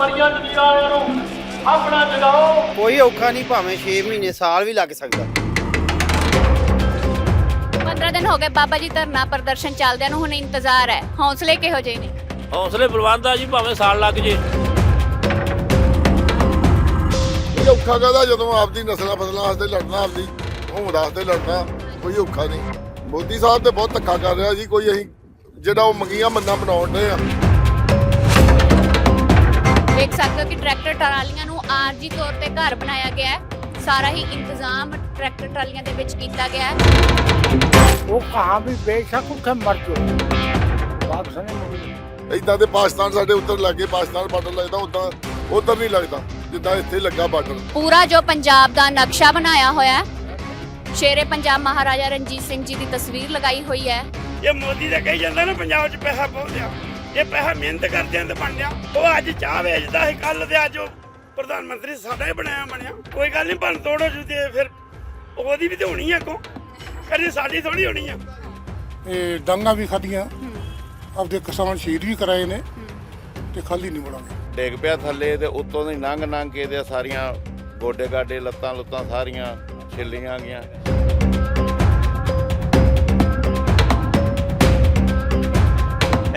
ਮਰੀਆਂ ਜ਼ਮੀਰਾਂ ਵਾਲਿਆਂ ਨੂੰ ਆਪਣਾ ਜਗਾਓ। ਕੋਈ ਔਖਾ ਨਹੀਂ ਭਾਵੇਂ 6 ਮਹੀਨੇ ਸਾਲ ਵੀ ਲੱਗ ਸਕਦਾ। 15 ਦਿਨ ਹੋ ਗਏ ਬਾਬਾ ਜੀ ਧਰਨਾ ਪ੍ਰਦਰਸ਼ਨ ਚੱਲਦਿਆਂ ਨੂੰ ਹੁਣ ਇੰਤਜ਼ਾਰ ਹੈ। ਹੌਸਲੇ ਕਿਹੋ ਜਿਹੇ ਨੇ? ਹੌਸਲੇ ਬਲਵੰਤ ਆ ਜੀ ਭਾਵੇਂ ਸਾਲ ਲੱਗ ਜੇ। ਇਹ ਔਖਾ ਕਹਦਾ? ਜਦੋਂ ਆਪਦੀ ਨਸਲਾਂ ਫਸਲਾਂ ਵਾਸਤੇ ਲੜਨਾ ਆਪਦੀ ਹੋਂਦ ਵਾਸਤੇ ਲੜਨਾ ਕੋਈ ਔਖਾ ਨਹੀਂ। ਮੋਦੀ ਸਾਹਿਬ ਤੇ ਬਹੁਤ ਧੱਕਾ ਕਰ ਰਿਹਾ ਜੀ ਕੋਈ ਅਸੀਂ ਜਿਹੜਾ ਉਹ ਮੰਗੀਆਂ ਮੰਨਾਂ ਬਣਾਉਣ ਦੇ ਆ। ਸਕਦੇ ਹੋ ਕਿ ਟਰੈਕਟਰ ਟਰਾਲੀਆਂ ਨੂੰ ਆਰਜੀ ਤੌਰ ਤੇ ਘਰ ਬਣਾਇਆ ਗਿਆ ਸਾਰਾ ਹੀ ਇੰਤਜ਼ਾਮ ਟਰੈਕਟਰ ਟਰਾਲੀਆਂ ਦੇ ਵਿੱਚ ਕੀਤਾ ਗਿਆ ਉਹ ਕਹਾ ਵੀ ਬੇਸ਼ੱਕ ਉੱਥੇ ਮਰ ਜੋ ਵਾਪਸ ਨਹੀਂ ਇਦਾਂ ਦੇ ਪਾਕਿਸਤਾਨ ਸਾਡੇ ਉੱਤਰ ਲੱਗੇ ਪਾਕਿਸਤਾਨ ਬਾਰਡਰ ਲੱਗਦਾ ਉਦਾਂ ਉਧਰ ਨਹੀਂ ਲੱਗਦਾ ਜਿੱਦਾਂ ਇੱਥੇ ਲੱਗਾ ਬਾਰਡਰ। ਪੂਰਾ ਜੋ ਪੰਜਾਬ ਦਾ ਨਕਸ਼ਾ ਬਣਾਇਆ ਹੋਇਆ ਸ਼ੇਰੇ ਪੰਜਾਬ ਮਹਾਰਾਜਾ ਰਣਜੀਤ ਸਿੰਘ ਜੀ ਦੀ ਤਸਵੀਰ ਲਗਾਈ ਹੋਈ ਹੈ। ਇਹ ਮੋਦੀ ਦਾ ਕਹੀ ਜਾਂਦਾ ਨਾ ਪੰਜਾਬ 'ਚ ਪੈਸਾ ਬਹੁਤ ਆ ਇਹ ਪੈਸਾ ਮਿਹਨਤ ਕਰਦਿਆਂ ਤੇ ਬਣ ਗਿਆ। ਉਹ ਅੱਜ ਚਾਹ ਵੇਚਦਾ ਸੀ ਕੱਲ ਤੇ ਅੱਜ ਉਹ ਪ੍ਰਧਾਨ ਮੰਤਰੀ ਸਾਡਾ ਹੀ ਬਣਾਇਆ ਬਣਿਆ। ਕੋਈ ਗੱਲ ਨਹੀਂ ਬਣ ਤੋੜੋ ਜੂ ਤੇ ਫਿਰ ਉਹਦੀ ਵੀ ਤੇ ਹੋਣੀ ਆ ਕੋ ਕਦੇ ਸਾਡੀ ਥੋੜੀ ਹੋਣੀ ਆ। ਇਹ ਡਾਂਗਾ ਵੀ ਖਾਧੀਆਂ। ਆਪਦੇ ਕਿਸਾਨ ਸ਼ਹੀਦ ਵੀ ਕਰਾਏ ਨੇ ਤੇ ਖਾਲੀ ਨਹੀਂ ਮੁੜਾਂਗੇ। ਡਿੱਗ ਪਿਆ ਥੱਲੇ ਤੇ ਉੱਤੋਂ ਦੀ ਲੰਘ ਲੰਘ ਕੇ ਤੇ ਸਾਰੀਆਂ ਗੋਡੇ ਗਾਡੇ ਲੱਤਾਂ ਲੁੱਤਾਂ ਸਾਰੀਆਂ ਛਿੱਲੀਆਂ ਗਈਆਂ।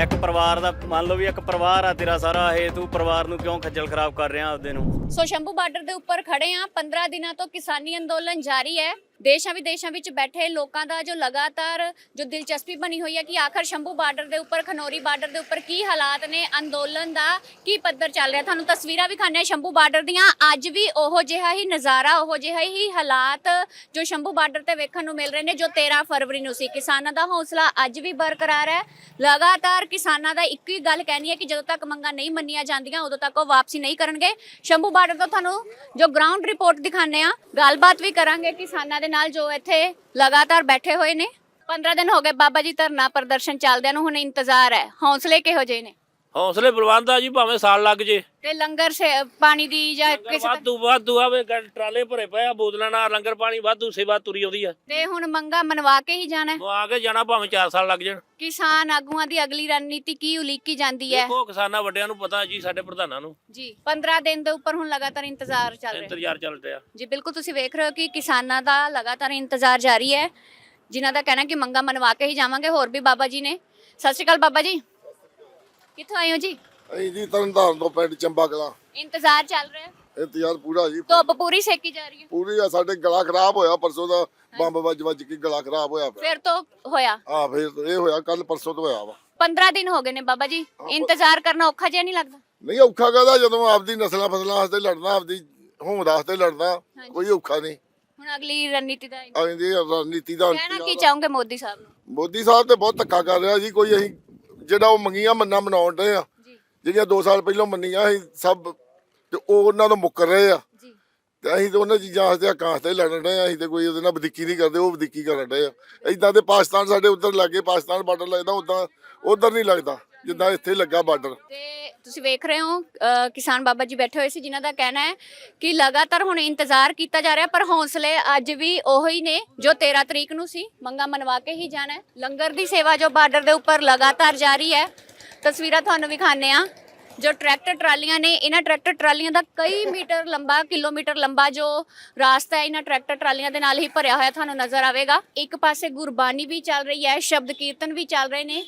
ਇੱਕ ਪਰਿਵਾਰ ਦਾ, ਮੰਨ ਲਓ ਵੀ ਇੱਕ ਪਰਿਵਾਰ ਆ ਤੇਰਾ ਸਾਰਾ, ਇਹ ਤੂੰ ਪਰਿਵਾਰ ਨੂੰ ਕਿਉਂ ਖੱਜਲ ਖਰਾਬ ਕਰ ਰਿਹਾ ਆਪਦੇ ਨੂੰ? ਸੋ ਸ਼ੰਭੂ ਬਾਰਡਰ ਦੇ ਉੱਪਰ ਖੜੇ ਆ। 15 ਦਿਨਾਂ ਤੋਂ ਕਿਸਾਨੀ ਅੰਦੋਲਨ ਜਾਰੀ ਹੈ। ਦੇਸ਼ਾਂ ਵਿਦੇਸ਼ਾਂ ਵਿੱਚ ਬੈਠੇ ਲੋਕਾਂ ਦਾ ਜੋ ਲਗਾਤਾਰ ਜੋ ਦਿਲਚਸਪੀ ਬਣੀ ਹੋਈ ਹੈ ਕਿ ਆਖਰ ਸ਼ੰਭੂ ਬਾਰਡਰ ਦੇ ਉੱਪਰ, ਖਨੌਰੀ ਬਾਰਡਰ ਦੇ ਉੱਪਰ ਕੀ ਹਾਲਾਤ ਨੇ, ਅੰਦੋਲਨ ਦਾ ਕੀ ਪੱਧਰ ਚੱਲ ਰਿਹਾ? ਤੁਹਾਨੂੰ ਤਸਵੀਰਾਂ ਵੀ ਖਾਣੇ ਸ਼ੰਭੂ ਬਾਰਡਰ ਦੀਆਂ। ਅੱਜ ਵੀ ਉਹੋ ਜਿਹਾ ਹੀ ਨਜ਼ਾਰਾ, ਉਹੋ ਜਿਹਾ ਹੀ ਹਾਲਾਤ ਜੋ ਸ਼ੰਭੂ ਬਾਰਡਰ ਤੇ ਵੇਖਣ ਨੂੰ ਮਿਲ ਰਹੇ ਨੇ, ਜੋ 13 ਫਰਵਰੀ ਨੂੰ ਸੀ। ਕਿਸਾਨਾਂ ਦਾ ਹੌਸਲਾ ਅੱਜ ਵੀ ਬਰਕਰਾਰ ਹੈ। ਲਗਾਤਾਰ ਕਿਸਾਨਾਂ ਦਾ ਇੱਕੋ ਹੀ ਗੱਲ ਕਹਿਣੀ ਹੈ ਕਿ ਜਦੋਂ ਤੱਕ ਮੰਗਾਂ ਨਹੀਂ ਮੰਨੀਆਂ ਜਾਂਦੀਆਂ, ਉਦੋਂ ਤੱਕ ਉਹ ਵਾਪਸੀ ਨਹੀਂ ਕਰਨਗੇ। ਸ਼ੰਭੂ ਬਾਰਡਰ ਤੋਂ ਤੁਹਾਨੂੰ ਜੋ ਗਰਾਊਂਡ ਰਿਪੋਰਟ ਦਿਖਾਣੇ ਆ ਗੱਲਬਾਤ ਵੀ ਕਰਾਂਗੇ ਕਿਸਾਨਾਂ ਦੇ ਨਾਲ ਜੋ ਇੱਥੇ ਲਗਾਤਾਰ ਬੈਠੇ ਹੋਏ ਨੇ। 15 ਦਿਨ ਹੋ ਗਏ ਬਾਬਾ ਜੀ ਧਰਨਾ ਪ੍ਰਦਰਸ਼ਨ ਚੱਲਦਿਆਂ ਨੂੰ, ਹੁਣ ਇੰਤਜ਼ਾਰ ਹੈ। ਹੌਸਲੇ ਕਿਹੋ ਜਿਹੇ ਨੇ? ਹੌਸਲੇ ਬਲਵੰਤ ਆ ਜੀ ਭਾਵੇਂ ਸਾਲ ਲੱਗ ਜੇ। ਤੇ ਲੰਗਰ ਸੇ ਪਾਣੀ ਦੀ ਜਾਂ ਕਿਸੇ ਤਰ੍ਹਾਂ- ਵਾਧੂ ਵਾਧੂ ਆਵੇ ਗ- ਟਰਾਲੇ ਭਰੇ ਪਏ ਆ ਬੋਤਲਾਂ ਨਾਲ ਲੰਗਰ ਪਾਣੀ ਵਾਧੂ ਸੇਵਾ ਤੁਰੀ ਆਉਂਦੀ ਆ। ਤੇ ਹੁਣ ਮੰਗਾ ਮਨਵਾ ਕੇ ਹੀ ਜਾਣਾ। ਹੈ। ਉਹ ਆ ਕੇ ਜਾਣਾ ਭਾਵੇਂ 4 ਸਾਲ ਲੱਗ ਜਾਣ। ਕਿਸਾਨ ਆਗੂਆਂ ਦੀ ਅਗਲੀ ਰਣਨੀਤੀ ਕੀ ਉਲੀਕੀ ਜਾਂਦੀ ਹੈ? ਦੇਖੋ ਕਿਸਾਨਾਂ ਵੱਡਿਆਂ ਨੂੰ ਪਤਾ ਜੀ ਸਾਡੇ ਪ੍ਰਧਾਨਾਂ ਨੂੰ। ਜੀ 15 ਦਿਨ ਦੇ ਉੱਪਰ ਹੁਣ ਲਗਾਤਾਰ ਇੰਤਜ਼ਾਰ ਚੱਲ ਰਿਹਾ। ਇੰਤਜ਼ਾਰ ਚੱਲ ਰਿਹਾ। ਜੀ ਬਿਲਕੁਲ ਤੁਸੀਂ ਵੇਖ ਰਹੇ ਹੋ ਕਿ ਕਿਸਾਨਾਂ ਦਾ ਲਗਾਤਾਰ ਇੰਤਜ਼ਾਰ ਜਾਰੀ ਹੈ। ਜਿਨ੍ਹਾਂ ਦਾ ਕਹਿਣਾ ਕਿ ਮੰਗਾ ਮਨਵਾ ਕੇ ਹੀ ਜਾਵਾਂਗੇ ਹੋਰ ਵੀ ਬਾਬਾ ਜੀ ਨੇ। ਸਤਿ ਸ਼੍ਰੀ ਅਕਾਲ ਬਾਬਾ ਜੀ। ਕਿੱਥੋਂ ਆਏ ਹੋ ਜੀ? ਅਸੀਂ ਜੀ ਤਰਨਤਾਰਨ ਤੋਂ ਪਿੰਡ ਚੰਬਾ ਕਲਾਂ ਇੰਤਜ਼ਾਰ ਚੱਲ ਰਿਹਾ ਹੈ? ਇੰਤਜ਼ਾਰ ਪੂਰਾ ਜੀ। ਧੁੱਪ ਪੂਰੀ ਸੇਕੀ ਜਾ ਰਹੀ ਹੈ। ਪੂਰੀ ਆ ਸਾਡੇ ਗਲਾ ਖਰਾਬ ਹੋਇਆ ਪਰਸੋਂ ਦਾ ਬੰਬ ਵੱਜ ਵੱਜ ਕੇ ਗਲਾ ਖਰਾਬ ਹੋਇਆ ਪਿਆ। ਫਿਰ ਤੋਂ ਹੋਇਆ? ਆ ਫਿਰ ਇਹ ਹੋਇਆ ਕੱਲ ਪਰਸੋਂ ਤੋਂ ਹੋਇਆ ਵਾ। 15 ਦਿਨ ਹੋ ਗਏ ਨੇ ਬਾਬਾ ਜੀ। ਇੰਤਜ਼ਾਰ ਕਰਨਾ ਔਖਾ ਜਿਹਾ ਨਹੀਂ ਲੱਗਦਾ? ਨਹੀਂ ਔਖਾ ਕਹਦਾ? ਜਦੋਂ ਆਪਦੀ ਨਸਲਾਂ ਫਸਲਾਂ ਵਾਸਤੇ ਲੜਨਾ ਆਪਦੀ ਹੋਂਦ ਵਾਸਤੇ ਲੜਨਾ ਕੋਈ ਔਖਾ ਨਹੀਂ। ਹੁਣ ਅਗਲੀ ਰਣਨੀਤੀ ਦਾ ਆਉਂਦੀ ਰਣਨੀਤੀ ਦਾ ਕਹਿਣਾ ਕੀ ਚਾਹੋਗੇ ਮੋਦੀ ਸਾਹਿਬ ਨੂੰ? ਮੋਦੀ ਸਾਹਿਬ ਤੇ ਬਹੁਤ ਧੱਕਾ ਕਰ ਰਿਹਾ ਜੀ ਕੋਈ ਅਸੀਂ ਜਿਹੜਾ ਉਹ ਮੰਗੀਆਂ ਮੰਨਾਂ ਬਣਾਉਣ ਦੇ ਆ। ਜਿਹੜੀਆਂ 2 ਸਾਲ ਪਹਿਲਾਂ ਮੰਨੀਆਂ ਸੀ ਸਭ ਤੇ ਉਹ ਉਹਨਾਂ ਤੋਂ ਮੁੱਕਰ ਰਹੇ ਆ। ਤੇ ਅਸੀਂ ਤੇ ਉਹਨਾਂ ਚੀਜ਼ਾਂ ਵਾਸਤੇ ਆਕਾਸ਼ ਤੇ ਲੜਨ ਰਹੇ ਆ ਅਸੀਂ ਤੇ ਕੋਈ ਉਹਦੇ ਨਾਲ ਵਧੀਕੀ ਨਹੀਂ ਕਰਦੇ ਉਹ ਵਧੀਕੀ ਕਰਨ ਰਹੇ ਆ। ਇਦਾਂ ਦੇ ਪਾਕਿਸਤਾਨ ਸਾਡੇ ਉੱਧਰ ਲੱਗੇ ਪਾਕਿਸਤਾਨ ਬਾਰਡਰ ਲੱਗਦਾ ਉਦਾਂ ਉਧਰ ਨਹੀਂ ਲੱਗਦਾ। ਜਿੱਦਾਂ ਇੱਥੇ ਲੱਗਾ ਬਾਰਡਰ। ਤੇ ਤੁਸੀਂ ਵੇਖ ਰਹੇ ਹੋ ਅ, ਕਿਸਾਨ ਬਾਬਾ ਜੀ ਬੈਠੇ ਹੋਏ ਸੀ ਜਿਨ੍ਹਾਂ ਦਾ ਕਹਿਣਾ ਹੈ ਕਿ ਲਗਾਤਾਰ ਹੁਣ ਇੰਤਜ਼ਾਰ ਕੀਤਾ ਜਾ ਰਿਹਾ ਪਰ ਹੌਸਲੇ ਅੱਜ ਵੀ ਉਹੋ ਨੇ ਜੋ 13 ਤਰੀਕ ਨੂੰ ਸੀ। ਮੰਗਾ ਮਨਵਾ ਕੇ ਹੀ ਜਾਣਾ ਹੈ। ਲੰਗਰ ਦੀ ਸੇਵਾ ਜੋ ਬਾਰਡਰ ਦੇ ਉੱਪਰ ਲਗਾਤਾਰ ਜਾਰੀ ਹੈ। ਤਸਵੀਰਾਂ ਤੁਹਾਨੂੰ ਵਿਖਾਣੇ ਆ ਜੋ ਟਰੈਕਟਰ ਟਰਾਲੀਆਂ ਨੇ ਇਹਨਾਂ ਟਰੈਕਟਰ ਟਰਾਲੀਆਂ ਦਾ ਕਈ ਮੀਟਰ ਲੰਬਾ ਕਿਲੋਮੀਟਰ ਲੰਬਾ ਜੋ ਰਾਸਤਾ ਹੈ ਇਹਨਾਂ ਟਰੈਕਟਰ ਟਰਾਲੀਆਂ ਦੇ ਨਾਲ ਹੀ ਭਰਿਆ ਹੋਇਆ ਤੁਹਾਨੂੰ ਨਜ਼ਰ ਆਵੇਗਾ। ਇੱਕ ਪਾਸੇ ਗੁਰਬਾਣੀ ਵੀ ਚੱਲ ਰਹੀ ਹੈ ਸ਼ਬਦ ਕੀਰਤਨ ਵੀ ਚੱਲ ਰਹੇ ਨੇ।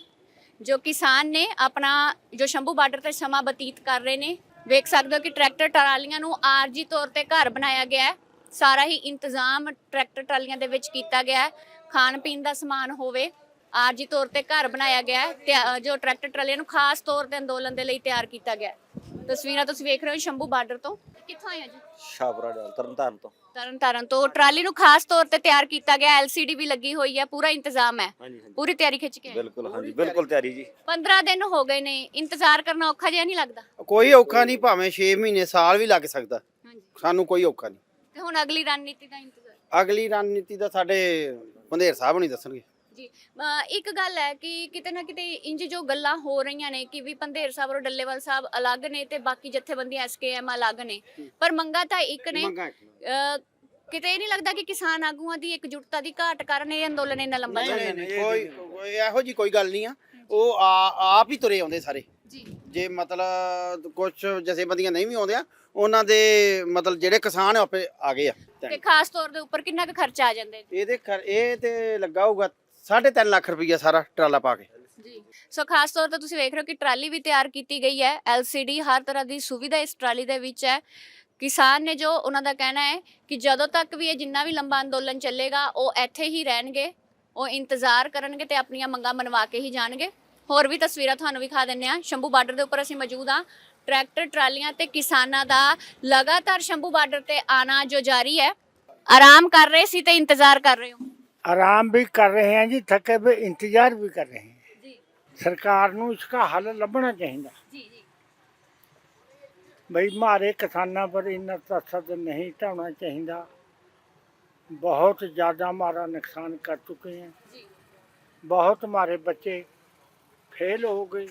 ਜੋ ਕਿਸਾਨ ਨੇ ਆਪਣਾ ਜੋ ਸ਼ੰਭੂ ਬਾਰਡਰ ਤੇ ਸਮਾਂ ਬਤੀਤ ਕਰ ਰਹੇ ਨੇ, ਵੇਖ ਸਕਦੇ ਹੋ ਕਿ ਟਰੈਕਟਰ ਟਰਾਲੀਆਂ ਨੂੰ ਆਰਜੀ ਤੌਰ ਤੇ ਘਰ ਬਣਾਇਆ ਗਿਆ ਹੈ। ਸਾਰਾ ਹੀ ਇੰਤਜ਼ਾਮ ਟਰੈਕਟਰ ਟਰਾਲੀਆਂ ਦੇ ਵਿੱਚ ਕੀਤਾ ਗਿਆ ਹੈ। ਖਾਣ ਪੀਣ ਦਾ ਸਮਾਨ ਹੋਵੇ, ਆਰਜੀ ਤੌਰ ਤੇ ਘਰ ਬਣਾਇਆ ਗਿਆ ਹੈ। ਜੋ ਟਰੈਕਟਰ ਟਰਾਲੀਆਂ ਨੂੰ ਖਾਸ ਤੌਰ ਤੇ ਅੰਦੋਲਨ ਦੇ ਲਈ ਤਿਆਰ ਕੀਤਾ ਗਿਆ ਤਸਵੀਰਾਂ ਤੁਸੀਂ ਵੇਖ ਰਹੇ ਹੋ ਸ਼ੰਭੂ ਬਾਰਡਰ ਤੋਂ। ਕਿੱਥੋਂ ਆਏ ਹੋ ਜੀ? ਸ਼ਾਬਰਾ ਡਾਲ ਤਰਨਤਾਰਨ ਤੋਂ। ਤਰਨ ਤਾਰਨ ਤੋਂ। ਟਰਾਲੀ ਨੂੰ ਖਾਸ ਤੌਰ ਤੇ ਤਿਆਰ ਕੀਤਾ ਗਿਆ ਐਲਸੀਡੀ ਵੀ ਲੱਗੀ ਹੋਈ ਹੈ ਪੂਰਾ ਇੰਤਜ਼ਾਮ ਹੈ। ਹਾਂਜੀ ਹਾਂਜੀ। ਪੂਰੀ ਤਿਆਰੀ ਖਿੱਚ ਕੇ ਆਏ। ਬਿਲਕੁਲ ਹਾਂਜੀ ਬਿਲਕੁਲ ਤਿਆਰੀ ਜੀ। 15 ਦਿਨ ਹੋ ਗਏ ਨੇ ਇੰਤਜ਼ਾਰ ਕਰਨਾ ਔਖਾ ਜਿਹਾ ਨਹੀਂ ਲੱਗਦਾ? ਕੋਈ ਔਖਾ ਨਹੀਂ ਭਾਵੇਂ 6 ਮਹੀਨੇ ਸਾਲ ਵੀ ਲੱਗ ਸਕਦਾ। ਹਾਂਜੀ। ਸਾਨੂੰ ਕੋਈ ਔਖਾ ਨਹੀਂ। ਤੇ ਹੁਣ ਅਗਲੀ ਰਣਨੀਤੀ ਦਾ ਇੰਤਜ਼ਾਰ? ਅਗਲੀ ਰਣਨੀਤੀ ਦਾ ਸਾਡੇ ਪੰਧੇਰ ਸਾਹਿਬ ਨਹੀਂ ਦੱਸਣਗੇ। ਜੀ। ਇੱਕ ਗੱਲ ਹੈ ਕਿ ਕਿਤੇ ਨਾ ਕਿਤੇ ਇੰਜ ਜੋ ਗੱਲਾਂ ਹੋ ਰਹੀਆਂ ਨੇ ਕਿ ਵੀ ਪੰਧੇਰ ਸਾਹਿਬ ਔਰ ਡੱਲੇਵਾਲ ਸਾਹਿਬ ਅਲੱਗ ਨੇ ਤੇ ਬਾਕੀ ਜਥੇਬੰਦੀਆਂ ਐਸਕੇਐਮ ਅਲੱਗ ਨੇ। ਪਰ ਮੰਗਾ ਤਾਂ ਇੱਕ ਨੇ। ਕਿਤੇ ਇਹ ਨਹੀਂ ਲੱਗਦਾ ਕਿ ਕਿਸਾਨ ਆਗੂਆਂ ਦੀ ਇਕਜੁੱਟਤਾ ਦੀ ਘਾਟ ਕਾਰਨ ਇਹ ਅੰਦੋਲਨ ਇੰਨਾ ਲੰਬਾ ਚੱਲ ਰਿਹਾ ਨਹੀਂ ਕੋਈ ਇਹੋ ਜੀ ਕੋਈ ਗੱਲ ਨਹੀਂ ਆ। ਉਹ ਆ- ਆਪ ਹੀ ਤੁਰੇ ਆਉਂਦੇ ਸਾਰੇ। ਜੀ। ਜੇ ਮਤਲਬ ਕੁਝ ਜਥੇਬੰਦੀਆਂ ਨਹੀਂ ਵੀ ਆਉਂਦੀਆਂ ਉਹਨਾਂ ਦੇ ਮਤਲਬ ਜਿਹੜੇ ਕਿਸਾਨ ਆ ਆਪੇ ਆ ਗਏ ਆ। ਤੇ ਖਾਸ ਤੌਰ ਦੇ ਉੱਪਰ ਕਿੰਨਾ ਕੁ ਖਰਚਾ ਆ ਜਾਂਦੇ ਇਹਦੇ ਇਹ ਤੇ ਲੱਗਾ ਹੋਊਗਾ 3.5 ਲੱਖ ਰੁਪਈਆ ਸਾਰਾ ਟਰਾਲਾ ਪਾ ਕੇ। ਜੀ। ਸੋ ਖਾਸ ਤੌਰ ਤੇ ਤੁਸੀਂ ਵੇਖ ਰਹੇ ਹੋ ਕਿ ਟਰਾਲੀ ਵੀ ਤਿਆਰ ਕੀਤੀ ਗਈ ਹੈ। LCD ਹਰ ਤਰ੍ਹਾਂ ਦੀ ਸੁਵਿਧਾ ਇਸ ਟਰਾਲੀ ਦੇ ਵਿੱਚ ਹੈ। ਕਿਸਾਨ ਨੇ ਜੋ ਉਹਨਾਂ ਦਾ ਕਹਿਣਾ ਹੈ ਕਿ ਜਦੋਂ ਤੱਕ ਵੀ ਇਹ ਜਿੰਨਾ ਵੀ ਲੰਬਾ ਅੰਦੋਲਨ ਚੱਲੇਗਾ, ਉਹ ਇੱਥੇ ਹੀ ਰਹਿਣਗੇ, ਉਹ ਇੰਤਜ਼ਾਰ ਕਰਨਗੇ ਤੇ ਆਪਣੀਆਂ ਮੰਗਾਂ ਮਨਵਾ ਕੇ ਹੀ ਜਾਣਗੇ। ਹੋਰ ਵੀ ਤਸਵੀਰਾਂ ਤੁਹਾਨੂੰ ਵਿਖਾ ਦਿੰਨੇ ਆ ਸ਼ੰਭੂ ਬਾਰਡਰ ਦੇ ਉੱਪਰ ਅਸੀਂ ਮੌਜੂਦ ਆ ਟਰੈਕਟਰ, ਟਰਾਲੀਆਂ ਤੇ ਕਿਸਾਨਾਂ ਦਾ ਲਗਾਤਾਰ ਸ਼ੰਭੂ ਬਾਰਡਰ ਤੇ ਆਣਾ ਜੋ ਜਾਰੀ ਹੈ। ਆਰਾਮ ਕਰ ਰਹੇ ਸੀ ਤੇ ਇੰਤਜ਼ਾਰ ਕਰ ਰਹੇ ਹੋ। आराम भी कर रहे हैं जी थके हुए इंतजार भी कर रहे हैं ਜੀ सरकार ਨੂੰ इसका हल ਲੱਭਣਾ ਚਾਹੀਦਾ ਜੀ ਜੀ ਬਈ ਮਾਰੇ ਕਿਸਾਨਾਂ ਪਰ ਇੰਨਾ ਤਸੱਦ ਨਹੀਂ ਢਾਉਣਾ ਚਾਹੀਦਾ ਬਹੁਤ ਜ਼ਿਆਦਾ ਮਾਰਾ ਨੁਕਸਾਨ ਕਰ ਚੁੱਕੇ हैं ਜੀ ਬਹੁਤ ਮਾਰੇ ਬੱਚੇ ਫੇਲ ਹੋ ਗਏ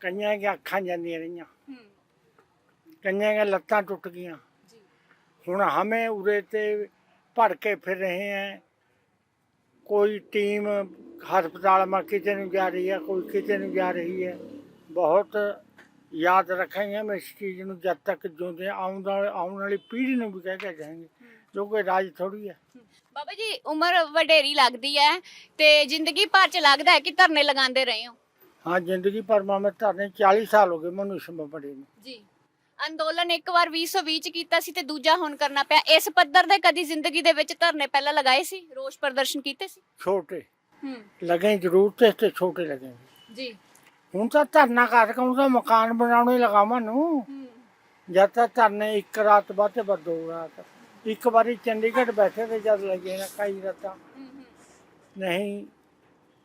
ਕਈਆਂ ਦੀਆਂ ਅੱਖਾਂ ਜਾਂਦੀਆਂ ਰਹੀਆਂ ਹੂੰ ਕਈਆਂ ਦੀਆਂ ਲੱਤਾਂ ਟੁੱਟ ਗਈਆਂ ਜੀ ਹੁਣ ਹਮੇ ਉਰੇ ਤੇ ਭड़के फिर रहे हैं कोई टीम हस्पताल में किचन जा रही है कोई किचन जा रही है ਬਹੁਤ ਯਾਦ ਰੱਖਾਂਗੇ ਮੈਂ ਇਸ ਚੀਜ਼ ਨੂੰ ਜਦ ਤੱਕ ਜਿਉਂਦੇ ਆਉਣ ਆਉਣ ਵਾਲੀ ਪੀੜ੍ਹੀ ਨੂੰ ਵੀ ਕਹਿ ਕੇ ਜਾਵਾਂਗੇ ਜੋ ਰਾਜ ਥੋੜੀ ਹੈ ਬਾਬਾ ਜੀ ਉਮਰ ਵਡੇਰੀ ਲੱਗਦੀ ਹੈ ਤੇ ਜ਼ਿੰਦਗੀ ਭਰ ਚ ਲੱਗਦਾ ਹੈ ਕਿ ਧਰਨੇ ਲਗਾਉਂਦੇ ਰਹੇ ਹੋ? ਹਾਂ ਜ਼ਿੰਦਗੀ ਭਰ ਮੈਂ ਧਰਨੇ 40 ਸਾਲ ਹੋ ਗਏ ਮਨੁਸ਼ਮ ਬੜੇ ਨੂੰ। ਜੀ। ਅੰਦੋਲਨ ਇੱਕ ਵਾਰ 2020 ਚ ਕੀਤਾ ਸੀ ਤੇ ਦੂਜਾ ਹੁਣ ਕਰਨਾ ਪਿਆ। ਇਸ ਪੱਧਰ ਦੇ ਕਦੀ ਜ਼ਿੰਦਗੀ ਦੇ ਵਿੱਚ ਧਰਨੇ ਪਹਿਲਾਂ ਲਗਾਏ ਸੀ? ਰੋਸ ਪ੍ਰਦਰਸ਼ਨ ਕੀਤੇ ਸੀ? ਛੋਟੇ। ਹੂੰ। ਲਗੇ ਜ਼ਰੂਰ ਤੇ ਤੇ ਛੋਟੇ ਲਗੇ। ਜੀ। ਹੁਣ ਤਾਂ ਧਰਨਾ ਕਰ ਕੇ ਉਹਦਾ ਮਕਾਨ ਬਣਾਉਣੇ ਲਗਾਵਾਂ ਨੂੰ? ਜਦ ਤੱਕ ਧਰਨੇ ਇੱਕ ਰਾਤ ਬਾਅਦ ਤੇ ਬਦੋ ਰਾਤ ਇੱਕ ਵਾਰੀ ਚੰਡੀਗੜ੍ਹ ਬੈਠੇ ਤੇ ਜਦ ਲੱਗੇ ਨਾ ਕਈ ਰਾਤਾਂ। ਨਹੀਂ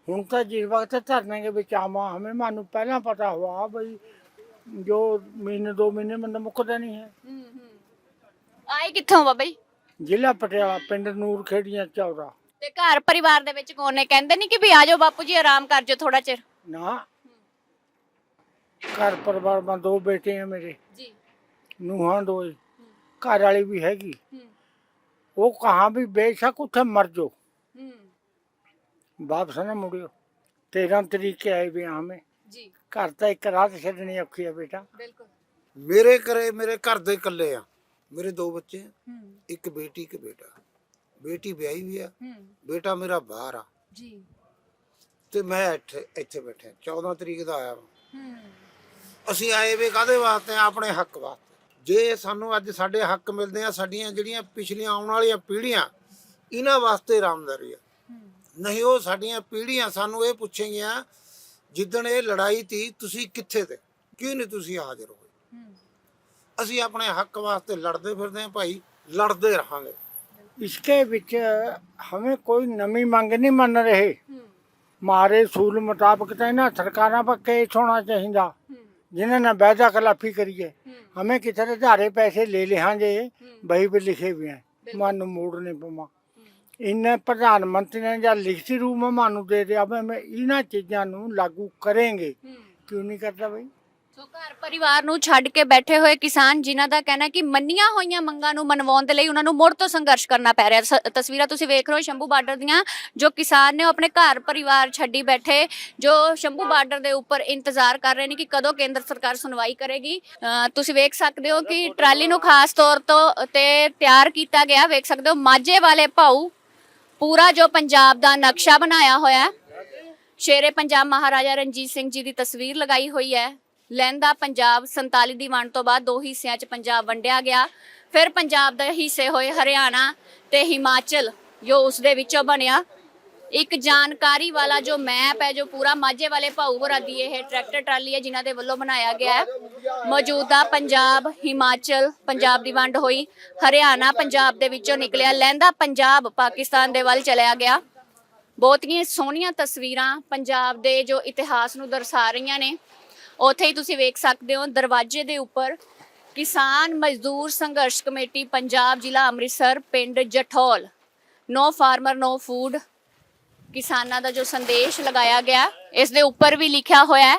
ਹੁਣ ਤਾਂ ਜਿਸ ਵਕਤ ਧਰਨੇ ਦੇ ਵਿੱਚ ਆਵਾ ਹਮੇ ਮਾਨੂੰ ਪਹਿਲਾਂ ਪਤਾ ਹੋਆ ਬਈ ਜੋ ਮਹੀਨੇ ਦੋ ਮਹੀਨੇ ਮੰਦ ਮੁੱਕਦਾ ਨਹੀਂ ਹੈ। ਹੂੰ ਹੂੰ। ਆਏ ਕਿੱਥੋਂ ਬਾਬਾ ਜੀ? ਜ਼ਿਲ੍ਹਾ ਪਟਿਆਲਾ ਪਿੰਡ ਨੂਰ ਖੇੜੀਆਂ ਚੌਰਾ। ਤੇ ਘਰ ਪਰਿਵਾਰ ਦੇ ਵਿੱਚ ਕੌਣ ਨੇ? ਕਹਿੰਦੇ ਨਹੀਂ ਕਿ ਵੀ ਆ ਜਾਓ ਬਾਪੂ ਜੀ ਆਰਾਮ ਕਰ ਜਾਓ ਥੋੜਾ ਚਿਰ। ਨਾ। ਘਰ ਪਰਿਵਾਰ में ਦੋ ਬੇਟੇ ਆ ਮੇਰੇ। ਜੀ। ਨੂੰਹਾਂ ਦੋ। ਘਰ ਵਾਲੀ ਵੀ ਹੈਗੀ। ਹੂੰ। ਉਹ ਕਹਾਂ ਵੀ ਬੇਸ਼ੱਕ ਉੱਥੇ ਮਰ ਜਾਓ। ਹੂੰ। ਵਾਪਸ ਨਾ ਮੁੜਿਓ। 13 ਤਰੀਕੇ ਆਏ ਵੀ ਹਮੇ ਘਰ ਤਾਂ ਇੱਕ ਰਾਤ ਛੱਡਣੀ ਔਖੀ ਆ ਬੇਟਾ। ਬਿਲਕੁਲ। ਮੇਰੇ ਘਰੇ ਮੇਰੇ ਘਰ ਦੇ ਇਕੱਲੇ ਆ। ਮੇਰੇ ਦੋ ਬੱਚੇ ਆ। ਹੂੰ। ਇੱਕ ਬੇਟੀ ਇੱਕ ਬੇਟਾ। ਬੇਟੀ ਵਿਆਹੀ ਵੀ ਆ। ਹੂੰ। ਬੇਟਾ ਮੇਰਾ ਬਾਹਰ ਆ। ਜੀ। ਤੇ ਮੈਂ ਇੱਥੇ ਇੱਥੇ ਬੈਠਾ। 14 ਤਰੀਕ ਦਾ ਆਇਆ ਵਾਂ। ਹੂੰ। ਅਸੀਂ ਆਏ ਵੇ ਕਾਦੇ ਵਾਸਤੇ? ਆ? ਆਪਣੇ ਹੱਕ ਵਾਸਤੇ। ਜੇ ਸਾਨੂੰ ਅੱਜ ਸਾਡੇ ਹੱਕ ਮਿਲਦੇ ਆ ਸਾਡੀਆਂ ਜਿਹੜੀਆਂ ਪਿਛਲੀਆਂ ਆਉਣ ਵਾਲੀਆਂ ਪੀੜ੍ਹੀਆਂ ਇਹਨਾਂ ਵਾਸਤੇ ਰਾਮਦਾਰੀ ਆ। ਨਹੀਂ ਉਹ ਸਾਡੀਆਂ ਪੀੜ੍ਹੀਆਂ ਸਾਨੂੰ ਇਹ ਪੁੱਛੇਗੀਆਂ ਜਿੱਦਣ ਇਹ ਲੜਾਈ ਤੀ ਤੁਸੀਂ ਕਿੱਥੇ ਤੇ? ਕਿਉਂ ਨਹੀਂ ਤੁਸੀਂ ਹਾਜ਼ਰ ਹੋਏ? ਅਸੀਂ ਆਪਣੇ ਹੱਕ ਵਾਸਤੇ ਲੜਦੇ ਫਿਰਦੇ ਆ ਭਾਈ ਲੜਦੇ ਰਹਾਂਗੇ। ਇਸਕੇ ਵਿੱਚ ਹਮੇ ਕੋਈ ਨਵੀਂ ਮੰਗ ਨਹੀਂ ਮੰਨ ਰਹੇ। ਮਾਰੇ ਸੂਲ ਮੁਤਾਬਕ ਤਾਂ ਇਹਨਾਂ ਸਰਕਾਰਾਂ ਪਰ ਕੇਸ ਹੋਣਾ ਚਾਹੀਦਾ। ਜਿਨ੍ਹਾਂ ਨੇ ਵਾਅਦਾ ਖਿਲਾਫੀ ਕਰੀਏ। ਹਮੇ ਕਿਥੇ ਦੇ ਧਾਰੇ ਪੈਸੇ ਲੈ ਲਿਹਾਂਗੇ। ਬਈ ਵੀ ਲਿਖੇ ਵੀ ਹੈ। ਮਨ ਨੂੰ ਮੋੜ ਨਹੀਂ ਪਮਾ ਇਹਨੇ ਪ੍ਰਧਾਨ ਮੰਤਰੀ ਨੇ ਜਾਂ ਲਿਖਤੀ ਰੂਪ ਮਾਨੂੰ ਦੇ ਦਿਆ ਵੀ ਮੈਂ ਇਹਨਾਂ ਚੀਜ਼ਾਂ ਨੂੰ ਲਾਗੂ ਕਰਾਂਗੇ। ਕਿਉਂ ਨਹੀਂ ਕਰਦਾ ਬਈ? ਸੋ ਘਰ ਪਰਿਵਾਰ ਨੂੰ ਛੱਡ ਕੇ ਬੈਠੇ ਹੋਏ ਕਿਸਾਨ ਜਿਨ੍ਹਾਂ ਦਾ ਕਹਿਣਾ ਕਿ ਮੰਨੀਆਂ ਹੋਈਆਂ ਮੰਗਾਂ ਨੂੰ ਮਨਵਾਉਣ ਦੇ ਲਈ ਉਹਨਾਂ ਨੂੰ ਮੁੜ ਤੋਂ ਸੰਘਰਸ਼ ਕਰਨਾ ਪੈ ਰਿਹਾ। ਸ- ਤਸਵੀਰਾਂ ਤੁਸੀਂ ਵੇਖ ਰਹੇ ਹੋ ਸ਼ੰਭੂ ਬਾਰਡਰ ਦੀਆਂ ਜੋ ਕਿਸਾਨ ਨੇ ਉਹ ਆਪਣੇ ਘਰ ਪਰਿਵਾਰ ਛੱਡੀ ਬੈਠੇ ਜੋ ਸ਼ੰਭੂ ਬਾਰਡਰ ਦੇ ਉੱਪਰ ਇੰਤਜ਼ਾਰ ਕਰ ਰਹੇ ਨੇ ਕਿ ਕਦੋਂ ਕੇਂਦਰ ਸਰਕਾਰ ਸੁਣਵਾਈ ਕਰੇਗੀ। ਅ, ਤੁਸੀਂ ਵੇਖ ਸਕਦੇ ਹੋ ਕਿ ਟਰਾਲੀ ਨੂੰ ਖਾਸ ਤੌਰ ਤੋਂ ਤੇ ਤਿਆਰ ਕੀਤਾ ਗਿਆ ਵੇਖ ਸਕਦੇ ਹੋ ਮਾਝੇ ਵਾਲੇ ਭਾਊ ਪੂਰਾ ਜੋ ਪੰਜਾਬ ਦਾ ਨਕਸ਼ਾ ਬਣਾਇਆ ਹੋਇਆ ਹੈ। ਸ਼ੇਰੇ ਪੰਜਾਬ ਮਹਾਰਾਜਾ ਰਣਜੀਤ ਸਿੰਘ ਜੀ ਦੀ ਤਸਵੀਰ ਲਗਾਈ ਹੋਈ ਹੈ। ਲਹਿੰਦਾ ਪੰਜਾਬ 47 ਦੀ ਵੰਡ ਤੋਂ ਬਾਅਦ ਦੋ ਹਿੱਸਿਆਂ 'ਚ ਪੰਜਾਬ ਵੰਡਿਆ ਗਿਆ। ਫਿਰ ਪੰਜਾਬ ਦੇ ਹਿੱਸੇ ਹੋਏ ਹਰਿਆਣਾ ਤੇ ਹਿਮਾਚਲ। ਜੋ ਉਸ ਦੇ ਵਿੱਚੋਂ ਬਣਿਆ ਇੱਕ ਜਾਣਕਾਰੀ ਵਾਲਾ ਜੋ ਮੈਪ ਹੈ, ਜੋ ਪੂਰਾ ਮਾਝੇ ਵਾਲੇ ਭਾਊ ਹੋਰਾਂ ਦੀ ਇਹ ਟਰੈਕਟਰ ਟਰਾਲੀ ਹੈ, ਜਿਨ੍ਹਾਂ ਦੇ ਵੱਲੋਂ ਬਣਾਇਆ ਗਿਆ ਹੈ। ਮੌਜੂਦਾ ਪੰਜਾਬ, ਹਿਮਾਚਲ ਪੰਜਾਬ ਦੀ ਵੰਡ ਹੋਈ। ਹਰਿਆਣਾ ਪੰਜਾਬ ਦੇ ਵਿੱਚੋਂ ਨਿਕਲਿਆ, ਲਹਿੰਦਾ ਪੰਜਾਬ ਪਾਕਿਸਤਾਨ ਦੇ ਵੱਲ ਚਲਿਆ ਗਿਆ। ਬਹੁਤੀਆਂ ਸੋਹਣੀਆਂ ਤਸਵੀਰਾਂ ਪੰਜਾਬ ਦੇ ਜੋ ਇਤਿਹਾਸ ਨੂੰ ਦਰਸਾ ਰਹੀਆਂ ਨੇ। ਉੱਥੇ ਹੀ ਤੁਸੀਂ ਵੇਖ ਸਕਦੇ ਹੋ, ਦਰਵਾਜ਼ੇ ਦੇ ਉੱਪਰ ਕਿਸਾਨ ਮਜ਼ਦੂਰ ਸੰਘਰਸ਼ ਕਮੇਟੀ, ਪੰਜਾਬ ਜ਼ਿਲ੍ਹਾ ਅੰਮ੍ਰਿਤਸਰ, ਪਿੰਡ ਜਠੌਲ। ਨੋ ਫਾਰਮਰ ਨੋ ਫੂਡ ਕਿਸਾਨਾਂ ਦਾ ਜੋ ਸੰਦੇਸ਼ ਲਗਾਇਆ ਗਿਆ, ਇਸ ਦੇ ਉੱਪਰ ਵੀ ਲਿਖਿਆ ਹੋਇਆ ਹੈ,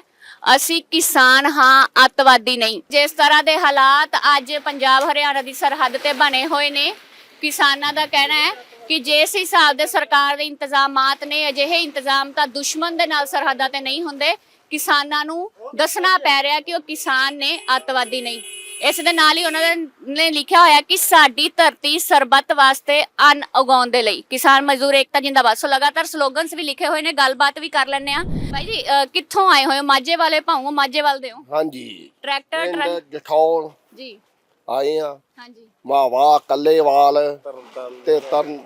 ਅਸੀਂ ਕਿਸਾਨ ਹਾਂ, ਅੱਤਵਾਦੀ ਨਹੀਂ। ਜਿਸ ਤਰ੍ਹਾਂ ਦੇ ਹਾਲਾਤ ਅੱਜ ਪੰਜਾਬ ਹਰਿਆਣਾ ਦੀ ਸਰਹੱਦ ਤੇ ਬਣੇ ਹੋਏ ਨੇ, ਕਿਸਾਨਾਂ ਦਾ ਕਹਿਣਾ ਹੈ ਕਿ ਜਿਸ ਹਿਸਾਬ ਦੇ ਸਰਕਾਰ ਦੇ ਇੰਤਜ਼ਾਮਾਤ ਨੇ, ਅਜਿਹੇ ਇੰਤਜ਼ਾਮ ਤਾਂ ਦੁਸ਼ਮਣ ਦੇ ਨਾਲ ਸਰਹੱਦਾਂ ਤੇ ਨਹੀਂ ਹੁੰਦੇ, ਕਿਸਾਨਾਂ ਨੂੰ ਦੱਸਣਾ ਪੈ ਰਿਹਾ ਕਿ ਉਹ ਕਿਸਾਨ ਨੇ, ਅੱਤਵਾਦੀ ਨਹੀਂ। ਇਸ ਦੇ ਨਾਲ ਹੀ ਉਹਨਾਂ ਨੇ ਲਿਖਿਆ ਹੋਇਆ ਕਿ ਸਾਡੀ ਧਰਤੀ ਸਰਬੱਤ ਵਾਸਤੇ ਅੰਨ ਉਗਾਉਣ ਦੇ ਲਈ। ਕਿਸਾਨ ਮਜ਼ਦੂਰ ਏਕਤਾ ਜਿੰਦਾਬਾਦ। ਸੋ ਲਗਾਤਾਰ ਸਲੋਗਨਸ ਵੀ ਲਿਖੇ ਹੋਏ ਨੇ ਗੱਲਬਾਤ ਵੀ ਕਰ ਲੈਂਦੇ ਆ ਭਾਈ ਜੀ ਅਹ, ਕਿੱਥੋਂ ਆਏ ਹੋਏ ਹੋ? ਮਾਝੇ ਵਾਲੇ ਭਾਉ ਮਾਝੇ ਵਾਲ ਦੇ ਹੋ? ਹਾਂਜੀ। ਟਰੈਕਟਰ ਪਿੰਡ ਜਠੌਲ ਜੀ। ਆਏ ਆ ਹਾਂਜੀ। ਮਾਵਾ ਕੱਲੇਵਾਲ ਤੇ ਤਰਨ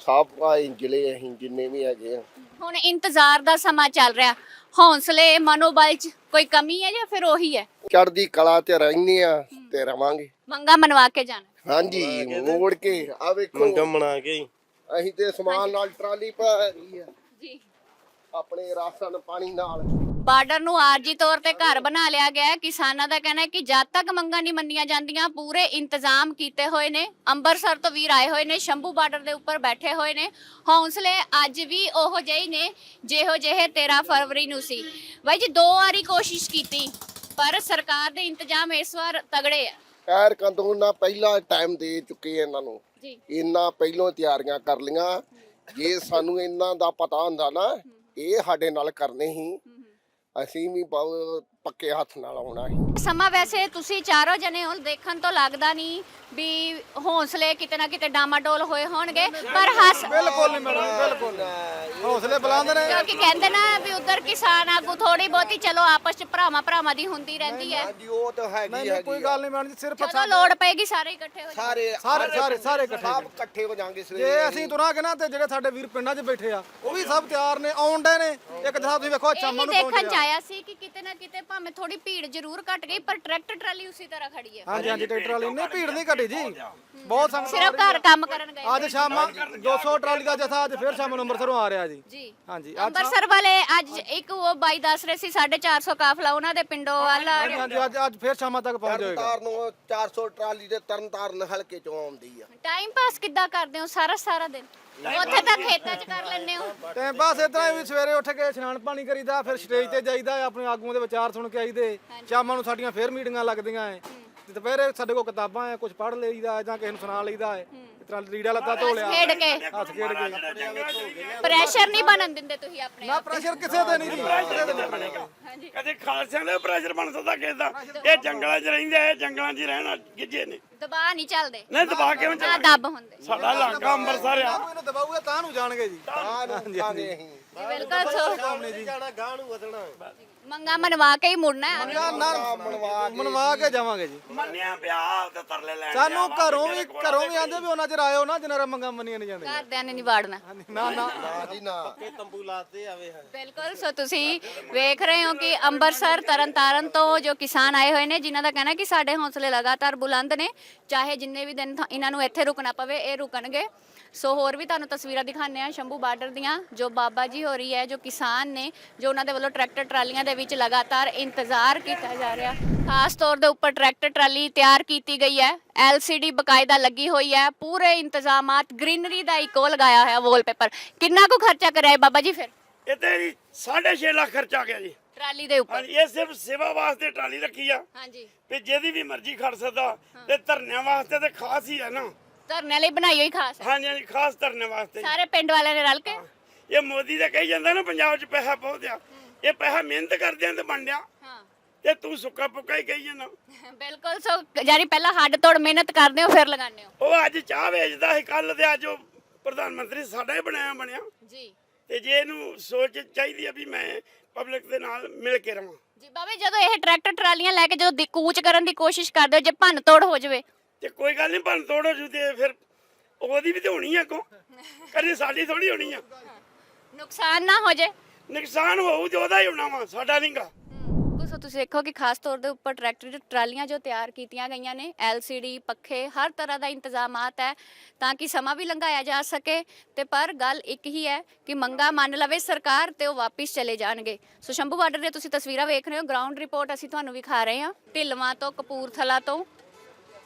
ਸਭ ਆ ਜ਼ਿਲ੍ਹੇ ਅਸੀਂ ਜਿੰਨੇ ਵੀ ਹੈਗੇ ਆ। ਹੁਣ ਇੰਤਜ਼ਾਰ ਦਾ ਸਮਾਂ ਚੱਲ ਰਿਹਾ। ਹੌਸਲੇ ਮਨੋਬਲ ਚ ਕੋਈ ਕਮੀ ਹੈ ਜਾਂ ਫਿਰ ਉਹੀ ਹੈ? ਚੜ੍ਹਦੀ ਕਲਾ ਤੇ ਰਹਿੰਦੇ ਆ ਤੇ ਰਵਾਂਗੇ। ਮੰਗਾ ਮਨਵਾ ਕੇ ਜਾਣਾ। ਹਾਂਜੀ ਮੋੜ ਕੇ ਆ ਵੇਖੋ। ਮੰਗਮ ਬਣਾ ਕੇ ਹੀ। ਅਸੀਂ ਤੇ ਸਮਾਨ ਨਾਲ ਟਰਾਲੀ ਭਰੀ ਆ। ਜੀ। ਆਪਣੇ ਰਾਸ਼ਨ ਪਾਣੀ ਨਾਲ। ਬਾਰਡਰ ਨੂੰ ਆਰਜੀ ਤੌਰ ਤੇ ਘਰ ਬਣਾ ਲਿਆ ਗਿਆ ਹੈ। ਕਿਸਾਨਾਂ ਦਾ ਕਹਿਣਾ ਹੈ ਕਿ ਜਦ ਤੱਕ ਮੰਗਾਂ ਨਹੀਂ ਮੰਨੀਆਂ ਜਾਂਦੀਆਂ ਪੂਰੇ ਇੰਤਜ਼ਾਮ ਕੀਤੇ ਹੋਏ ਨੇ। ਅੰਮ੍ਰਿਤਸਰ ਤੋਂ ਵੀਰ ਆਏ ਹੋਏ ਨੇ ਸ਼ੰਭੂ ਬਾਰਡਰ ਦੇ ਉੱਪਰ ਬੈਠੇ ਹੋਏ ਨੇ। ਹੌਸਲੇ ਅੱਜ ਵੀ ਉਹੋ ਜਿਹੇ ਹੀ ਨੇ ਜਿਹੋ ਜਿਹੇ 13 ਫਰਵਰੀ ਨੂੰ ਸੀ। ਬਾਈ ਜੀ ਦੋ ਵਾਰੀ ਕੋਸ਼ਿਸ਼ ਕੀਤੀ ਪਰ ਸਰਕਾਰ ਦੇ ਇੰਤਜ਼ਾਮ ਇਸ ਵਾਰ ਤਗੜੇ ਆ। ਐਰ ਕੰਦੋਂ ਨਾ ਪਹਿਲਾ ਟਾਈਮ ਦੇ ਚੁੱਕੇ ਇਹਨਾਂ ਨੂੰ। ਜੀ। ਇੰਨਾ ਪਹਿਲੋਂ ਤਿਆਰੀਆਂ ਕਰ ਲੀਆਂ ਜੇ ਸਾਨੂੰ ਇਹਨਾਂ ਦਾ ਪਤਾ ਹੁੰਦਾ ਨਾ ਇਹ ਸਾਡੇ ਨਾਲ ਕਰਨੇ ਹੀ। ਅਸੀਂ ਵੀ ਬਹੁਤ ਪੱਕੇ ਹੱਥ ਨਾਲ ਆਉਣਾ ਸੀ। ਸਮਾਂ ਵੈਸੇ ਤੁਸੀਂ ਚਾਰੋਂ ਜਣੇ ਹੋ ਦੇਖਣ ਤੋਂ ਲੱਗਦਾ ਨਹੀਂ ਵੀ ਹੌਸਲੇ ਕਿਤੇ ਨਾ ਕਿਤੇ ਡਾਮਾਡੋਲ ਹੋਏ ਹੋਣਗੇ ਪਰ ਹੱਸ ਬਿਲਕੁਲ ਨਹੀਂ ਮੈਡਮ ਬਿਲਕੁਲ ਹੌਸਲੇ ਬੁਲੰਦ ਨੇ। ਕਿਉਂਕਿ ਕਹਿੰਦੇ ਨਾ ਵੀ ਉਧਰ ਕਿਸਾਨ ਆਗੂ ਥੋੜੀ ਬਹੁਤੀ ਚਲੋ ਆਪਸ ਚ ਭਰਾਵਾਂ ਭਰਾਵਾਂ ਦੀ ਹੁੰਦੀ ਰਹਿੰਦੀ ਹੈ। ਹਾਂਜੀ ਉਹ ਤਾਂ ਹੈਗੀ ਨਹੀਂ ਹੈਗੀ ਕੋਈ ਗੱਲ ਨਹੀਂ ਮੈਡਮ ਜੀ ਸਿਰਫ ਜਦੋਂ ਲੋੜ ਪਏਗੀ ਸਾਰੇ ਇਕੱਠੇ ਹੋ ਜਾਓ। ਸਾਰੇ ਸਾਰੇ ਸਾਰੇ ਸਾਰੇ ਇਕੱਠੇ ਸਭ ਇਕੱਠੇ ਹੋ ਜਾਾਂਗੇ ਜੇ ਸਵੇਰੇ ਅਸੀਂ ਤੁਰਾਂਗੇ ਨਾ ਤੇ ਜਿਹੜੇ ਸਾਡੇ ਵੀਰ ਪਿੰਡਾਂ 'ਚ ਬੈਠੇ ਆ ਉਹ ਵੀ ਸਭ ਤਿਆਰ ਨੇ ਆਉਣ ਡੇ ਨੇ। ਇੱਕ ਜਥਾ ਤੁਸੀਂ ਵੇਖੋ ਇਹ ਸ਼ਾਮਾਂ ਨੂੰ ਪਹੁੰਚ ਦੇਖਣ ਚ ਆਇਆ ਸੀ ਭਾਵੇਂ ਥੋੜੀ ਭੀੜ ਜ਼ਰੂਰ ਘਟ ਗਈ ਪਰ ਟਰੈਕਟਰ ਟਰਾਲੀ ਉਸੇ ਤਰ੍ਹਾਂ ਖੜੀ ਹੈ। ਹਾਂਜੀ ਹਾਂਜੀ ਟਰੈਕਟਰ ਵਾਲੀ ਨਹੀਂ ਭੀੜ ਨਹੀਂ ਘਟੀ ਜੀ। ਬਹੁਤ ਸੰਗਤ ਸਿਰਫ ਘਰ ਕੰਮ ਕਰਨ ਗਏ ਅੱਜ ਸ਼ਾਮਾਂ 200 ਟਰਾਲੀ ਦਾ ਜਥਾ ਅੱਜ ਫਿਰ ਸ਼ਾਮ ਨੂੰ ਅੰਮ੍ਰਿਤਸਰੋਂ ਆ ਰਿਹਾ ਜੀ। ਜੀ। ਹਾਂਜੀ ਅੱਜ ਅੰਮ੍ਰਿਤਸਰ ਵਾਲੇ ਅੱਜ ਇੱਕ ਉਹ ਬਾਈ ਦੱਸ ਰਹੇ ਸੀ 450 ਕਾਫਲਾ ਉਹਨਾਂ ਦੇ ਪਿੰਡੋਂ ਵੱਲ ਆ ਰਿਹਾ। ਹਾਂਜੀ ਅੱਜ ਅੱਜ ਫਿਰ ਸ਼ਾਮਾਂ ਤੱਕ ਪਹੁੰਚ ਜਾਏਗਾ। ਤਰਨਤਾਰ ਨੂੰ 400 ਟਰਾਲੀ ਦੇ ਤਰਨਤਾਰਨ ਹਲਕੇ ਚੋਂ ਆਉਂਦੀ ਆ। ਟਾਈਮ ਪਾਸ ਕਿੱਦਾਂ ਕਰਦੇ ਹੋ? ਸਾਰਾ ਸਾਰਾ ਦਿਨ? ਉੱਥੇ ਤਾਂ ਖੇਤਾਂ 'ਚ ਕਰ ਲੈਂਦੇ ਹੋ। ਤੇ ਬਸ ਇਦਾਂ ਹੀ ਵੀ ਸਵੇਰੇ ਉੱਠ ਕੇ ਇਸ਼ਨਾਨ ਪਾਣੀ ਕਰੀਦਾ ਫਿਰ ਸਟੇਜ ਤੇ ਜਾਈਦਾ ਆਪਣੇ ਆਗੂਆਂ ਦੇ ਵਿਚਾਰ ਸੁਣ ਕੇ ਆਈਦੇ। ਸ਼ਾਮਾਂ ਨੂੰ ਸਾਡੀਆਂ ਫੇਰ ਮੀਟਿੰਗਾਂ ਲੱਗਦੀਆਂ ਐ। ਤੇ ਦੁਪਹਿਰੇ ਸਾਡੇ ਕੋਲ ਕਿਤਾਬਾਂ ਐ ਕੁਝ ਪੜ੍ਹ ਲਈਦਾ ਜਾਂ ਕਿਸੇ ਨੂੰ ਸੁਣਾ ਲਈਦਾ ਐ। ਤਰ੍ਹਾਂ ਰੀੜਾ ਲੱਤਾ ਧੋ ਲਿਆ। ਖੇਡ ਕੇ। ਹੱਥ ਖੇਡ ਕੇ। ਪ੍ਰੈਸ਼ਰ ਨਹੀਂ ਬਣਨ ਦਿੰਦੇ ਤੁਸੀਂ ਆਪਣੇ ਨਾ ਪ੍ਰੈਸ਼ਰ ਕਿਸੇ ਤੇ ਨਹੀਂ ਜੀ। ਕਿਸੇ ਤੇ ਨਹੀਂ। ਬਣੇਗਾ। ਹਾਂਜੀ। ਕਦੇ ਖਾਲਸਿਆਂ ਦਾ ਪ੍ਰੈਸ਼ਰ ਬਣ ਸਕਦਾ ਕਿਸੇ ਦਾ। ਇਹ ਜੰਗਲਾਂ 'ਚ ਰਹਿੰਦੇ ਇਹ ਜੰਗਲਾਂ 'ਚ ਹੀ ਰਹਿਣਾ ਗਿੱਜੇ ਨੇ। ਦਬਾਅ ਨਹੀਂ ਚੱਲਦੇ। ਨਹੀਂ ਦਬਾ ਕਿਉਂ ਨਾ ਚੱਲ ਦੱਬ ਹੁੰਦੇ। ਸਾਡਾ ਇਲਾਕਾ ਅੰਮ੍ਰਿਤਸਰ ਆ। ਕੋਈ ਨੂੰ ਦਬਾਊਗਾ ਤਾਂ ਨੂੰ ਜਾਣਗੇ ਜੀ। ਆ ਨੂੰ ਆਗੇ ਅਸੀਂ ਜੀ ਬਿਲਕੁਲ ਸੋ ਜਾਣਾ ਗਾਂ ਨੂੰ ਵਧਣਾ। ਮੰਗਾ ਮਨਵਾ ਕੇ ਹੀ ਮੁੜਨਾ ਹੈ। ਨਾ ਨਾ ਮਨਵਾ ਕੇ ਜਾਵਾਂਗੇ ਜੀ। ਮੰਨਿਆ ਪਿਆ ਤੇ ਤਰਲੇ ਲੈਣ ਸਾਨੂੰ ਘਰੋਂ ਵੀ ਘਰੋਂ ਵੀ ਆਂਦੇ ਵੀ ਉਹਨਾਂ ਚਿਰ ਆਇਓ ਨਾ ਜਿੰਨਾ ਮੰਗਾ ਮੰਨੀਆਂ ਨਹੀਂ ਜਾਂਦੀਆਂ। ਘਰਦਿਆਂ ਨੇ ਨਹੀਂ ਵਾੜਨਾ ਨਾ ਨਾ। ਨਾ ਜੀ ਨਾ। ਬਿਲਕੁਲ ਸੋ ਤੁਸੀਂ ਵੇਖ ਰਹੇ ਹੋ ਕਿ ਅੰਮ੍ਰਿਤਸਰ ਤਰਨਤਾਰਨ ਤੋਂ ਜੋ ਕਿਸਾਨ ਆਏ ਹੋਏ ਨੇ ਜਿਨ੍ਹਾਂ ਦਾ ਕਹਿਣਾ ਕਿ ਸਾਡੇ ਹੌਸਲੇ ਲਗਾਤਾਰ ਬੁਲੰਦ ਨੇ ਚਾਹੇ ਜਿੰਨੇ ਵੀ ਦਿਨ ਇਹਨਾਂ ਨੂੰ ਇੱਥੇ ਰੁਕਣਾ ਪਵੇ ਇਹ ਰੁਕਣਗੇ। ਸੋ ਹੋਰ ਵੀ ਤੁਹਾਨੂੰ ਤਸਵੀਰਾਂ ਦਿਖਾਉਂਦੇ ਆ ਸ਼ੰਭੂ ਬਾਰਡਰ ਦੀਆਂ ਜੋ ਬਾਬਾ ਜੀ ਹੋ ਰਹੀ ਹੈ ਜੋ ਕਿਸਾਨ ਨੇ ਜੋ ਉਹਨਾਂ ਦੇ ਵੱਲੋਂ ਟਰੈਕਟਰ ਟਰਾਲੀਆਂ ਦੇ ਵਿੱਚ ਲਗਾਤਾਰ ਇੰਤਜ਼ਾਰ ਕੀਤਾ ਜਾ ਰਿਹਾ। ਖਾਸ ਤੌਰ ਦੇ ਉੱਪਰ ਟਰੈਕਟਰ ਟਰਾਲੀ ਤਿਆਰ ਕੀਤੀ ਗਈ ਹੈ। LCD ਬਕਾਇਦਾ ਲੱਗੀ ਹੋਈ ਹੈ। ਪੂਰੇ ਇੰਤਜ਼ਾਮਾਤ ਗ੍ਰੀਨਰੀ ਦਾ ਇੱਕ ਲਗਾਇਆ ਹੋਇਆ ਵਾਲਪੇਪਰ ਕਿੰਨਾ ਕੁ ਖਰਚਾ ਕਰਿਆ ਹੈ ਬਾਬਾ ਜੀ ਫਿਰ? ਤੇ ਜੀ 6.5 ਲੱਖ ਖਰਚਾ ਗਿਆ ਜੀ। ਟਰਾਲੀ ਦੇ ਉੱਪਰ। ਹਾਂਜੀ ਇਹ ਸਿਰਫ ਸੇਵਾ ਵਾਸਤੇ ਟਰਾਲੀ ਰੱਖੀ ਆ। ਹਾਂਜੀ। ਵੀ ਜਿਹਦੀ ਵੀ ਮਰਜ਼ੀ ਖੜ ਸਕਦਾ। ਤੇ ਧਰਨਿਆਂ ਵਾਸਤੇ ਤੇ ਖਾਸ ਹੀ ਆ ਨਾ। ਧਰਨੇ ਲਈ ਬਣਾਈ ਹੋਈ ਖਾਸ ਹੈ। ਹਾਂਜੀ ਹਾਂਜੀ ਖਾਸ ਧਰਨੇ ਵਾਸਤੇ। ਸਾਰੇ ਪਿੰਡ ਵਾਲਿਆਂ ਨੇ ਰਲ ਕੇ? ਇਹ ਮੋਦੀ ਦਾ ਕਹੀ ਜਾਂਦਾ ਨਾ ਪੰਜਾਬ 'ਚ ਪੈਸਾ ਬਹੁਤ ਆ। ਇਹ ਪੈਸਾ ਮਿਹਨਤ ਕਰਦਿਆਂ ਤੇ ਬਣ ਡਿਆ ਹਾਂ। ਤੇ ਤੂੰ ਸੁੱਕਾ ਪੁੱਕਾ ਹੀ ਕਹੀ ਜਾਂਦਾ। ਬਿਲਕੁਲ ਸੋ ਜਾਨੀ ਪਹਿਲਾਂ ਹੱਡ ਤੋੜ ਮਿਹਨਤ ਕਰਦੇ ਹੋ ਫਿਰ ਲਗਾਉਂਦੇ ਹੋ। ਉਹ ਅੱਜ ਚਾਹ ਵੇਚਦਾ ਸੀ ਕੱਲ ਤੇ ਅੱਜ ਉਹ ਪ੍ਰਧਾਨ ਮੰਤਰੀ ਸਾਡਾ ਹੀ ਬਣਾਇਆ ਬਣਿਆ। ਜੀ। ਤੇ ਜੇ ਇਹਨੂੰ ਸੋਚ ਚਾਹੀਦੀ ਆ ਵੀ ਮੈਂ ਪਬਲਿਕ ਦੇ ਨਾਲ ਮਿਲ ਕੇ ਰਵਾਂ। ਜੀ ਬਾਬੇ ਜਦੋਂ ਇਹ ਟਰੈਕਟਰ ਟਰਾਲੀਆਂ ਲੈ ਕੇ ਜਦੋਂ ਦੀ ਕੂਚ ਕਰਨ ਦੀ ਕੋਸ਼ਿਸ਼ ਕਰਦੇ ਹੋ ਜੇ ਭੰਨ ਤੋੜ ਹੋ ਜਾਵੇ। ਤੇ ਕੋਈ ਗੱਲ ਨਹੀਂ ਭੰਨ ਤੋੜੋ ਜੂ ਤੇ ਫਿਰ ਉਹਦੀ ਵੀ ਤੇ ਹੋਣੀ ਆ ਕੋ ਕਦੀ ਸਾਡੀ ਥੋੜੀ ਹੋਣੀ ਆ। ਨੁਕਸਾਨ ਨਾ ਹੋ ਜਾਏ ਨੁਕਸਾਨ ਹੋਊ ਤੇ ਉਹਦਾ ਹੀ ਹੋਣਾ ਵਾ ਸਾਡਾ ਨਹੀਂਗਾ। ਸੋ ਤੁਸੀਂ ਦੇਖੋ ਕਿ ਖਾਸ ਤੌਰ ਦੇ ਉੱਪਰ ਟਰੈਕਟਰ ਟਰਾਲੀਆਂ ਜੋ ਤਿਆਰ ਕੀਤੀਆਂ ਗਈਆਂ ਨੇ LCD ਪੱਖੇ ਹਰ ਤਰ੍ਹਾਂ ਦਾ ਇੰਤਜ਼ਾਮਾਤ ਹੈ ਤਾਂ ਕਿ ਸਮਾਂ ਵੀ ਲੰਘਾਇਆ ਜਾ ਸਕੇ। ਤੇ ਪਰ ਗੱਲ ਇੱਕ ਹੀ ਹੈ ਕਿ ਮੰਗਾ ਮੰਨ ਲਵੇ ਸਰਕਾਰ ਤੇ ਉਹ ਵਾਪਿਸ ਚਲੇ ਜਾਣਗੇ। ਸੋ ਸ਼ੰਭੂ ਬਾਰਡਰ ਦੇ ਤੁਸੀਂ ਤਸਵੀਰਾਂ ਵੇਖ ਰਹੇ ਹੋ। ਗਰਾਊਂਡ ਰਿਪੋਰਟ ਅਸੀਂ ਤੁਹਾਨੂੰ ਵਿਖਾ ਰਹੇ ਹਾਂ ਢਿਲਵਾਂ ਤੋਂ ਕਪੂਰਥਲਾ ਤੋਂ